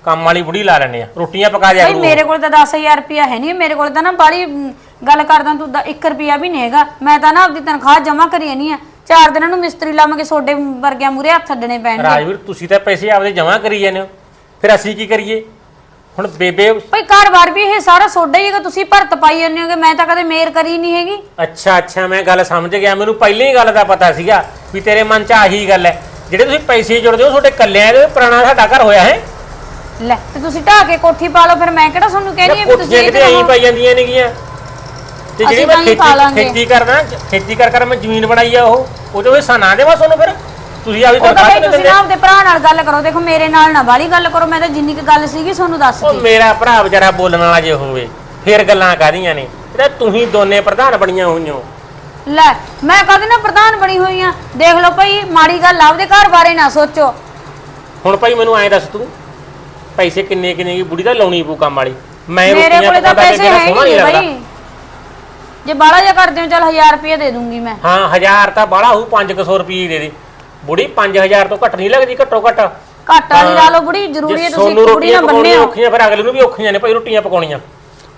ਕੰਮ ਵਾਲੀ ਬੁੜੀ ਲਾ ਲੈਣੇ ਆ ਰੋਟੀਆਂ ਪਕਾ ਦਿਆ ਭਾਈ ਕਰੂ। ਮੇਰੇ ਕੋਲ ਤਾਂ 10000 ਰੁਪਿਆ ਹੈ ਨਹੀਂ ਮੇਰੇ ਕੋਲ ਤਾਂ ਨਾ ਬਾੜੀ ਗੱਲ ਕਰਦਾ ਤੂੰ 1 ਰੁਪਿਆ ਵੀ ਨਹੀਂ ਹੈਗਾ। ਮੈਂ ਤਾਂ ਨਾ ਆਪਦੀ ਤਨਖਾਹ ਜਮ੍ਹਾਂ ਕਰੀ ਨਹੀਂ ਆ। ਚਾਰ ਦਿਨਾਂ ਨੂੰ ਮਿਸਤਰੀ ਲਾਵਾਂਗੇ ਸੋਡੇ ਵਰਗਿਆਂ ਮੂਰੇ ਹੱਥ ਅੱਡਣੇ ਪੈਣਗੇ। ਰਾਜਵੀਰ ਤੁਸੀਂ ਤਾਂ ਪੈਸੇ ਆਪਦੇ ਜਮ੍ਹਾਂ ਕਰੀ ਜਾਂਦੇ ਹੋ। ਫਿਰ ਅਸੀਂ ਕੀ ਕਰੀਏ? ਹੁਣ ਬੇਬੇ ਭਾਈ ਘਰ-ਬਾਰ ਵੀ ਇਹ ਸਾਰਾ ਸੋਡਾ ਹੀ ਹੈਗਾ ਤੁਸੀਂ ਭਰਤ ਪਾਈ ਜਾਂਦੇ ਹੋਗੇ ਮੈਂ ਤਾਂ ਕਦੇ ਮੇਰ ਕਰੀ ਨਹੀਂ ਹੈਗੀ। ਅੱਛਾ ਅੱਛਾ ਮੈਂ ਗੱਲ ਸਮਝ ਗਿਆ। ਮੈਨੂੰ ਪਹਿਲਾਂ ਹੀ ਗੱਲ ਦਾ ਪਤਾ ਸੀਗਾ। ਵੀ ਤੇਰੇ ਮਨ 'ਚ ਆਹੀ ਗੱਲ ਹੈ ਜਿਹੜੇ ਤੁਸੀਂ ਪੈਸੇ ਜੁੜਦੇ ਹੋ ਤੁਹਾਡੇ ਕੱਲਿਆਂ ਦੇ ਪੁਰਾਣਾ ਸਾਡਾ ਘਰ ਹੋਇਆ ਹੈ। ਲੈ ਤੇ ਤੁਸੀਂ ਢਾਹ ਕੇ ਕੋਠੀ ਪਾ ਲਓ ਫਿਰ ਮੈਂ ਕਿਹੜਾ ਤੁਹਾਨੂੰ ਕਹਿਣੀ ਹੈ ਵੀ ਤੁਸੀਂ ਕੋਠੀਆਂ ਕਿਤੇ ਐਂ ਪਾਈ ਜਾਂਦੀਆਂ ਨੇਗੀਆਂ। ਤੇ ਜਿਹੜੀ ਅਸੀਂ ਮੈਂ ਤਾਂ ਹੀ ਪਾ ਖੇਤੀ ਲਾਂਗੇ। ਖੇਤੀ ਕਰਦਾ ਖੇਤੀ ਕਰ ਕਰ ਮੈਂ ਜ਼ਮੀਨ ਬਣਾਈ ਆ ਉਹ। ਉਹਦੇ ਵਿੱਚ ਸਨਾ ਦੇਵਾ ਤੁਹਾਨੂੰ ਫਿਰ। ਤੁਸੀਂ ਆਪਦੀ ਉਹ ਤਾਂ ਤਨਖਾਹ ਭਾਈ ਕਿੰਨੇ ਤੁਸੀਂ ਦਿੰਦੇ? ਨਾ ਆਪਦੇ ਭਰਾ ਨਾਲ ਗੱਲ ਕਰੋ। ਦੇਖੋ ਮੇਰੇ ਨਾਲ ਨਾ ਬਾਲੀ ਗੱਲ ਕਰੋ। ਮੈਂ ਤਾਂ ਜਿੰਨੀ ਕੁ ਗੱਲ ਸੀਗੀ ਤੁਹਾਨੂੰ ਦੱਸ ਉਹ ਮੇਰਾ ਭਰਾ ਵਿਚਾਰਾ ਬੋਲਣ ਵਾਲਾ ਜੇ ਹੋਵੇ ਫਿਰ ਗੱਲਾਂ ਕਾਦੀਆਂ ਨੇ? ਇਹਦਾ ਤੁਸੀਂ ਦੋਨੇ ਪ੍ਰਧਾਨ ਬਣੀਆਂ ਹੋਈਆਂ ਹੋ। ਲੈ ਮੈਂ ਕਦੇ ਨਾ ਪ੍ਰਧਾਨ ਬਣੀ ਹੋਈ ਆ? ਦੇਖ ਲਓ ਭਾਈ ਮਾੜੀ ਗੱਲ ਆਪਦੇ ਘਰ ਬਾਰੇ ਨਾ ਸੋਚੋ। ਹੁਣ ਭਾਈ ਮੈਨੂੰ ਐਂ ਦੱਸ ਤੂੰ ਪੈਸੇ ਕਿੰਨੇ ਕਿੰਨੇ ਦੀ ਬੁੜੀ ਦਾ ਲਾਉਣੀ ਪਊ ਕੰਮ ਵਾਲੀ? ਮੈਂ ਮੇਰੇ ਰੋਟੀਆਂ ਕੋਲੇ ਤਾਂ ਪਕਾਉਂਦਾ ਤੇ ਪੈਸੇ ਮੇਰਾ ਹੈ ਸੋਹਣਾ ਨਹੀਂ ਨਹੀਂ ਲੱਗਦਾ। ਭਾਈ ਜੇ ਬਾਲਾ ਜਿਹਾ ਕਰਦੇ ਹੋ ਚਲ 1000 ਰੁਪਏ ਦੇ ਦੂੰਗੀ ਮੈਂ। ਹਾਂ 1000 ਤਾਂ ਬਾਹਲਾ ਹੋਊ 500 ਰੁਪਏ ਦੇ ਦੇ। ਬੁੜੀ 5000 ਤੋਂ ਘੱਟ ਨਹੀਂ ਲੱਗਦੀ ਘੱਟੋ ਘੱਟ। ਘੱਟ ਵਾਲੀ ਲਾ ਲਓ ਬੁੜੀ ਜ਼ਰੂਰੀ ਹੈ ਤੁਸੀਂ ਸੋਨੂੰ ਰੋਟੀਆਂ ਬੰਨੇ ਪਕਾਉਣੀਆਂ ਹੋ ਔਖੀਆਂ ਫਿਰ ਅਗਲੇ ਨੂੰ ਵੀ ਔਖੀਆਂ ਨੇ ਭਾਈ ਰੋਟੀਆਂ ਪਕਾਉਣੀਆਂ।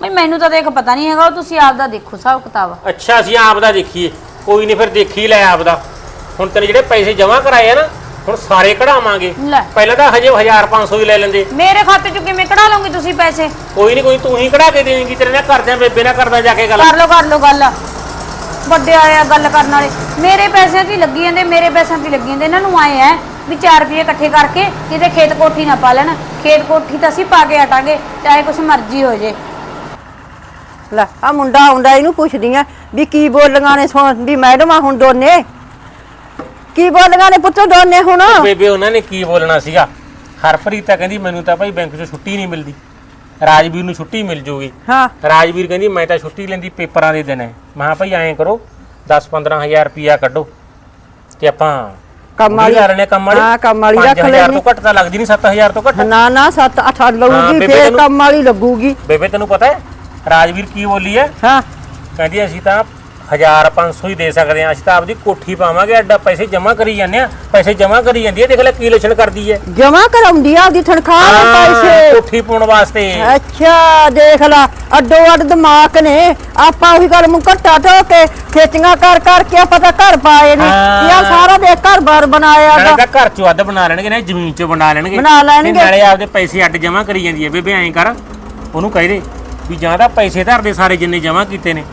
ਭਾਈ ਮੈਨੂੰ ਤਾਂ ਦੇਖ ਪਤਾ ਨਹੀਂ ਹੈਗਾ ਉਹ ਤੁਸੀਂ ਆਪ ਦਾ ਦੇਖੋ ਹਿਸਾਬ ਕਿਤਾਬ। ਅੱਛਾ ਅਸੀਂ ਆਪ ਦਾ ਦੇਖੀਏ। ਕੋਈ ਨਹੀਂ ਫਿਰ ਦੇਖੀ ਲੈ ਆਪ ਦਾ। ਹੁਣ ਤੇਰੇ ਜਿਹੜੇ ਪੈਸੇ ਜਮ੍ਹਾਂ ਕਰਾਏ ਆ ਨਾ ਹੁਣ ਸਾਰੇ ਕਢਾਵਾਂਗੇ। ਲੈ। ਪਹਿਲਾਂ ਤਾਂ ਹਜੇ 1500 ਹੀ ਲੈ ਲੈਂਦੇ। ਮੇਰੇ ਖਾਤੇ ਚੋਂ ਕਿਵੇਂ ਕਢਾ ਲਓਗੇ ਤੁਸੀਂ ਪੈਸੇ? ਕੋਈ ਨਹੀਂ ਕੋਈ ਤੂੰ ਹੀ ਕਢਾ ਕੇ ਦੇਂਗੀ ਤੇਰੇ ਨਾਲ ਕਰਦਿਆਂ ਬੇਬੇ ਨਾਲ ਕਰਦਾ ਜਾ ਕੇ ਗੱਲ। ਕਰ ਲਓ ਕਰ ਲਓ ਗੱਲ। ਵੱਡੇ ਆਏ ਆ ਗੱਲ ਕਰਨ ਵਾਲੇ। ਮੇਰੇ ਪੈਸਿਆਂ 'ਚ ਹੀ ਲੱਗੀ ਜਾਂਦੇ ਮੇਰੇ ਪੈਸਿਆਂ 'ਚ ਹੀ ਲੱਗੀ ਜਾਂਦੇ। ਇਹਨਾਂ ਨੂੰ ਆਏ ਐ ਵੀ 4 ਰੁਪਏ ਇਕੱਠੇ ਕਰਕੇ ਕਿਤੇ ਖੇਤ ਕੋਠੀ ਨਾ ਪਾ ਲੈਣ। ਖੇਤ ਕੋਠੀ ਤਾਂ ਅਸੀਂ ਪਾ ਕੇ ਹਟਾਂਗੇ ਚਾਹੇ ਕੁਛ ਮਰਜ਼ੀ ਹੋ ਜੇ। ਲੈ ਆ ਮੁੰਡਾ ਆਉਂਦਾ ਇਹਨੂੰ ਪੁੱਛਦੀ ਆ ਵੀ ਕੀ ਬੋਲੀਆਂ ਨੇ ਸੁਣ ਵੀ ਮੈਡਮਾਂ ਹੁਣ ਦੋਨੇ। ਕੀ ਬੋਲੀਆਂ ਨੇ ਪੁੱਤ ਦੋਨੇ ਹੁਣ? ਬੇਬੇ ਉਹਨਾਂ ਨੇ ਕੀ ਬੋਲਣਾ ਸੀਗਾ? ਹਰਪ੍ਰੀਤ ਤਾਂ ਕਹਿੰਦੀ ਮੈਨੂੰ ਤਾਂ ਭਾਈ ਬੈਂਕ 'ਚੋਂ ਛੁੱਟੀ ਨਹੀਂ ਮਿਲਦੀ। ਰਾਜਵੀਰ ਨੂੰ ਛੁੱਟੀ ਮਿਲ ਜੂਗੀ। ਹਾਂ। ਰਾਜਵੀਰ ਕਹਿੰਦੀ ਮੈਂ ਤਾਂ ਛੁੱਟੀ ਲੈਂਦੀ ਪੇਪਰਾਂ ਦੇ ਦਿਨ। ਹੈ ਮੈਂ ਕਿਹਾ ਭਾਈ ਐਂ ਕਰੋ 10-15000 ਰੁਪਿਆ ਕੱਢੋ ਤੇ ਆਪਾਂ ਕੰਮ ਵਾਲੀ ਲੈਣੇ ਕੰਮ ਵਾਲੀ ਹਾਂ ਕੰਮ ਵਾਲੀ ਰੱਖ 5000 ਲੈਣੀ ਤੋਂ ਘੱਟ ਤਾਂ ਲੱਗਦੀ ਨਹੀਂ 7000 ਤੋਂ ਘੱਟ। ਨਾ ਨਾ 7 8 ਲਊਗੀ ਬੇਬੇ ਫੇਰ ਕੰਮ ਵਾਲੀ ਲੱਗੂਗੀ। ਬੇਬੇ ਤੈਨੂੰ ਪਤਾ ਹੈ ਰਾਜਵੀਰ ਕੀ ਬੋਲੀ ਹੈ? ਹਾਂ। ਕਹਿੰਦੀ ਅਸੀਂ ਤਾਂ 1500 ਹੀ ਦੇ ਸਕਦੇ ਹਾਂ ਅਸੀਂ ਤਾਂ ਆਪਦੀ ਕੋਠੀ ਪਾਵਾਂਗੇ ਐਡਾ ਪੈਸੇ ਜਮ੍ਹਾਂ ਕਰੀ ਜਾਂਦੇ ਆ ਪੈਸੇ ਜਮ੍ਹਾਂ ਕਰੀ ਜਾਂਦੀ ਹੈ ਦੇਖ ਲੈ ਕੀ ਲੱਛਣ ਕਰਦੀ ਹੈ। ਜਮਾ ਕਰਾਉਂਦੀ ਆ ਉਹਦੀ ਤਨਖਾਹ ਦੇ ਹਾਂ, ਪੈਸੇ। ਕੋਠੀ ਪਾਉਣ ਵਾਸਤੇ। ਅੱਛਾ ਦੇਖ ਲਾ ਅੱਡੋ ਅੱਡ ਦਿਮਾਗ ਨੇ। ਆਪਾਂ ਉਹੀ ਗੱਲ ਨੂੰ ਘੱਟਾ ਢੋ ਕੇ ਖੇਚੀਆਂ ਕਰ ਕਰ ਕੇ ਆਪਾਂ ਤਾਂ ਘਰ ਪਾਏ ਨੇ। ਹਾਂ। ਯਾ ਸਾਰਾ ਦੇ ਘਰ ਬਾਰ ਬਣਾਇਆ ਨਾਲੇ ਗਾ। ਤਾਂ ਘਰ ਚੋਂ ਅੱਧ ਬਣਾ ਲੈਣਗੇ ਨਾ ਜ਼ਮੀਨ ਚੋਂ ਬਣਾ ਲੈਣਗੇ। ਬਣਾ ਲੈਣਗੇ। ਨਾਲੇ ਆਪਦੇ ਪੈਸੇ ਅੱਡ ਜਮ੍ਹਾਂ ਕਰੀ ਜਾਂਦੀ ਹੈ ਬੇਬੇ ਐਂ ਕਰ ਉਹਨੂੰ ਕਹਿ ਦੇ। ਵੀ ਜਾਂ ਤਾਂ ਪੈਸੇ ਧਰਦੇ ਸਾਰੇ ਜਿੰਨੇ ਜਮ੍ਹਾਂ ਕੀਤੇ ਨੇ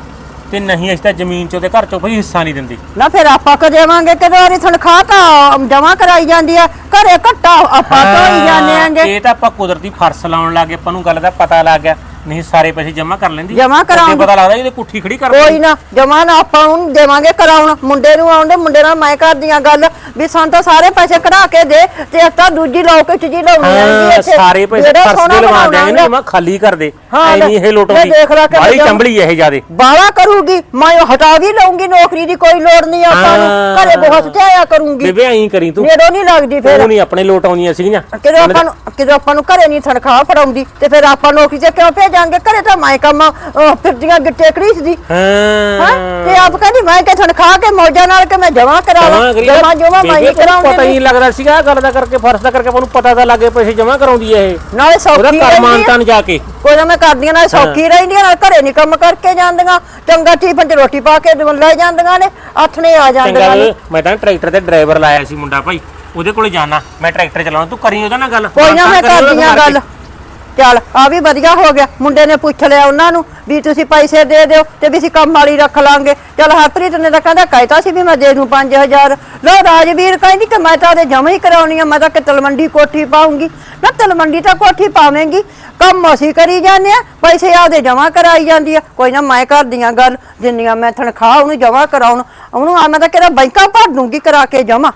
ਤੇ ਨਹੀਂ ਅਸੀਂ ਤਾਂ ਜ਼ਮੀਨ ਚੋਂ ਤੇ ਘਰ ਚੋਂ ਕੋਈ ਹਿੱਸਾ ਨਹੀਂ ਦਿੰਦੇ। ਨਾ ਫਿਰ ਆਪਾਂ ਕ ਦੇਵਾਂਗੇ? ਕਦੇ ਵਾਰੀ ਤਨਖਾਹ ਤਾਂ ਜਮਾ ਕਰਾਈ ਜਾਂਦੀ ਆ ਘਰੇ ਘੱਟਾ ਆਪਾਂ ਤੋਂ ਹੀ ਜਾਂਦੇ ਆਂਗੇ। ਇਹ ਤਾਂ ਆਪਾਂ ਕੁਦਰਤੀ ਫਰਸ ਲਾਉਣ ਲੱਗੇ ਆਪਾਂ ਨੂੰ ਗੱਲ ਦਾ ਪਤਾ ਲੱਗ ਗਿਆ ਨਹੀਂ ਸਾਰੇ ਪੈਸੇ ਜਮ੍ਹਾਂ ਕਰ ਲੈਂਦੀ। ਜਮ੍ਹਾਂ ਅੱਗੇ ਕਰਾਉਂਗੇ। ਪਤਾ ਲੱਗਦਾ ਇਹਦੇ ਕੁੱਠੀ ਖੜੀ ਕਰ ਕੋਈ ਨਾ ਜਮਾ ਨਾ ਆਪਾਂ ਨੂੰ ਦੇਵਾਂਗੇ ਕਰਾਉਣ ਮੁੰਡੇ ਨੂੰ ਆਉਂਦੇ ਮੁੰਡੇ ਨਾਲ ਮੈਂ ਕਰਦੀਆਂ ਗੱਲ ਵੀ ਸਾਨੂੰ ਤਾਂ ਸਾਰੇ ਪੈਸੇ ਕਢਾ ਕੇ ਦੇ ਤੇ ਤਾਂ ਦੂਜੀ ਲੋਕ ਚ ਜੀ ਲਾਉਣੀ ਆਂਗੀ ਹਾਂ ਸਾਰੇ ਪੈਸੇ ਦੇ ਲਵਾ ਦਿਆਂਗੇ ਨਾ ਜਮਾ ਖਾਲੀ ਕਰ ਦੇ। ਹਾਂ, ਐ ਲੈ, ਨਹੀਂ ਇਹ ਲੋਟ ਹੁੰਦੀ। ਦੇਖ ਲੈ ਕਿਵੇਂ ਬਾਹਲੀ ਜਮ- ਚੰਬਲੀ ਇਹ ਜਿਆਦੇ। ਬਾਲਾ ਕਰੂਗੀ ਮੈਂ ਉਹ ਹਟਾ ਵੀ ਲਊਂਗੀ ਨੌਕਰੀ ਦੀ ਕੋਈ ਲੋੜ ਨਹੀਂ ਆਪਾਂ ਨੂੰ। ਹਾਂ। ਘਰੇ ਬਹੁਤ ਆਇਆ ਕਰੂੰਗੀ। ਬੇਬੇ ਐਂ ਕਰੀ ਤੂੰ। ਮੇਰੋ ਨਹੀਂ ਲੱਗਦੀ ਫਿਰ। ਤੂੰ ਨਹੀਂ ਆਪਣੇ ਲੋਟ ਆਉਂਦੀਆਂ ਸੀਗੀਆਂ। ਕਿਦੋਂ ਆਪਾਂ ਨੂੰ ਕਿਦੋਂ ਆਪਾਂ ਨੂੰ ਘਰੇ ਨਹੀਂ ਤਨਖਾਹ ਫੜਾਉਂਦੀ ਤੇ ਫਿਰ ਆਪਾਂ ਨੌਕਰੀ ਤੇ ਕਿਉਂ ਭੇਜਾਂਗੇ? ਘਰੇ ਤਾਂ ਮੈਂ ਕੰਮ ਅਹ, ਫਿਰਦੀਆਂ ਗਿੱਟੇ ਘੜੀਸਦੀ। ਹਾਂ। ਹਾਂ ਤੇ ਆਪ ਕਹਿੰਦੀ ਮੈਂ ਕਿ ਤਨਖਾਹ ਕੇ ਮੌਜਾਂ ਨਾਲ ਕਿ ਮੈਂ ਜਮਾ ਕਰਾਵਾਂ ਜਮਾ ਜਮਾ ਮੈਂ ਹੀ ਬੇਬੇ ਤੈਨੂੰ ਪਤਾ ਹੀ ਕਰਾਉਂਦੀ ਨਹੀਂ ਲੱਗਦਾ ਸੀਗਾ ਆਹ ਗੱਲ ਦਾ ਕਰਕੇ ਫਰਸ ਦਾ ਕਰਕੇ ਆਪਾਂ ਨੂੰ ਪਤਾ ਤਾਂ ਲੱਗੇ ਪੈਸੇ ਜਮਾ ਕਰਾਉਂਦੀ ਹੈ ਇਹ। ਨਾਲੇ ਉਹਦਾ ਸੌਖੀ ਰਹਿੰਦੀ ਕਰਮਾਨਤਾਂ ਆ। ਨੂੰ ਜਾ ਕੇ। ਕੋਈ ਨਾ ਮੈਂ ਕਰਦੀਆਂ ਨਾਲ ਸੌਖੀ ਰਹਿੰਦੀਆਂ ਨਾਲ ਘਰੇ ਨਹੀਂ ਕੰਮ ਕਰਕੇ ਜਾਂਦੀਆਂ। ਚੰਗਾ ਟੀਫਨ ਚ ਰੋਟੀ ਪਾ ਕੇ ਦੇ- ਲੈ ਜਾਂਦੀਆਂ ਨੇ ਆਥਣੇ ਆ ਚੰਗਾ ਜਾਂਦੀਆਂ ਨੇ। ਮੈਂ ਤਾਂ ਟਰੈਕਟਰ ਤੇ ਡਰਾਈਵਰ ਲਾਇਆ ਸੀ ਮੁੰਡਾ ਭਾਈ। ਉਹਦੇ ਕੋਲੇ ਜਾਣਾ ਮੈਂ ਟਰੈਕਟਰ ਚਲਾਉਣਾ ਤੂੰ ਕਰੀ ਉਹਦਾ ਨਾਲ ਗੱਲ ਕੋਈ ਨਾ ਮੈਂ ਕਰਦੀਆਂ। ਗੱਲ। ਚੱਲ ਆ ਵੀ ਵਧੀਆ ਹੋ ਗਿਆ। ਮੁੰਡੇ ਨੇ ਪੁੱਛ ਲਿਆ ਉਹਨਾਂ ਨੂੰ ਵੀ ਤੁਸੀਂ ਪੈਸੇ ਦੇ ਦਿਓ ਤੇ ਵੀ ਅਸੀਂ ਕੰਮ ਵਾਲੀ ਰੱਖ ਲਾਂਗੇ। ਚੱਲ ਹਰਪ੍ਰੀਤ ਨੇ ਤਾਂ ਕਹਿੰਦਾ, ਕਹਿਤਾ ਸੀ ਵੀ ਮੈਂ ਦੇ ਦੂੰ 5000 ਲੋ ਰਾਜਵੀਰ ਕਹਿੰਦੀ ਕਿ ਮੈਂ ਤਾਂ ਉਹਦੇ ਜਮਾ ਹੀ ਕਰਾਉਣੀ ਆ, ਮੈਂ ਤਾਂ ਕਿ ਤਲਮੰਡੀ ਕੋਠੀ ਪਾਉਂਗੀ। ਨਾ ਤਲਵੰਡੀ ਤਾਂ ਕੋਠੀ ਪਾਵੇਂਗੀ। ਕੰਮ ਅਸੀਂ ਕਰੀ ਜਾਂਦੇ ਆ, ਪੈਸੇ ਆਪਦੇ ਜਮਾ ਕਰਾਈ ਜਾਂਦੀ ਆ। ਕੋਈ ਨਾ ਮੈਂ ਕਰਦੀਆਂ ਗੱਲ, ਜਿੰਨੀਆਂ ਮੈਂ ਤਨਖਾਹ ਉਹਨੂੰ ਜਮਾ ਕਰਾਉਣ, ਉਹਨੂੰ ਆ ਮੈਂ ਤਾਂ ਕਿਹੜਾ ਬੈਂਕਾਂ ਭਰ ਦੂੰਗੀ ਕਰਾ ਕੇ ਜਮਾ।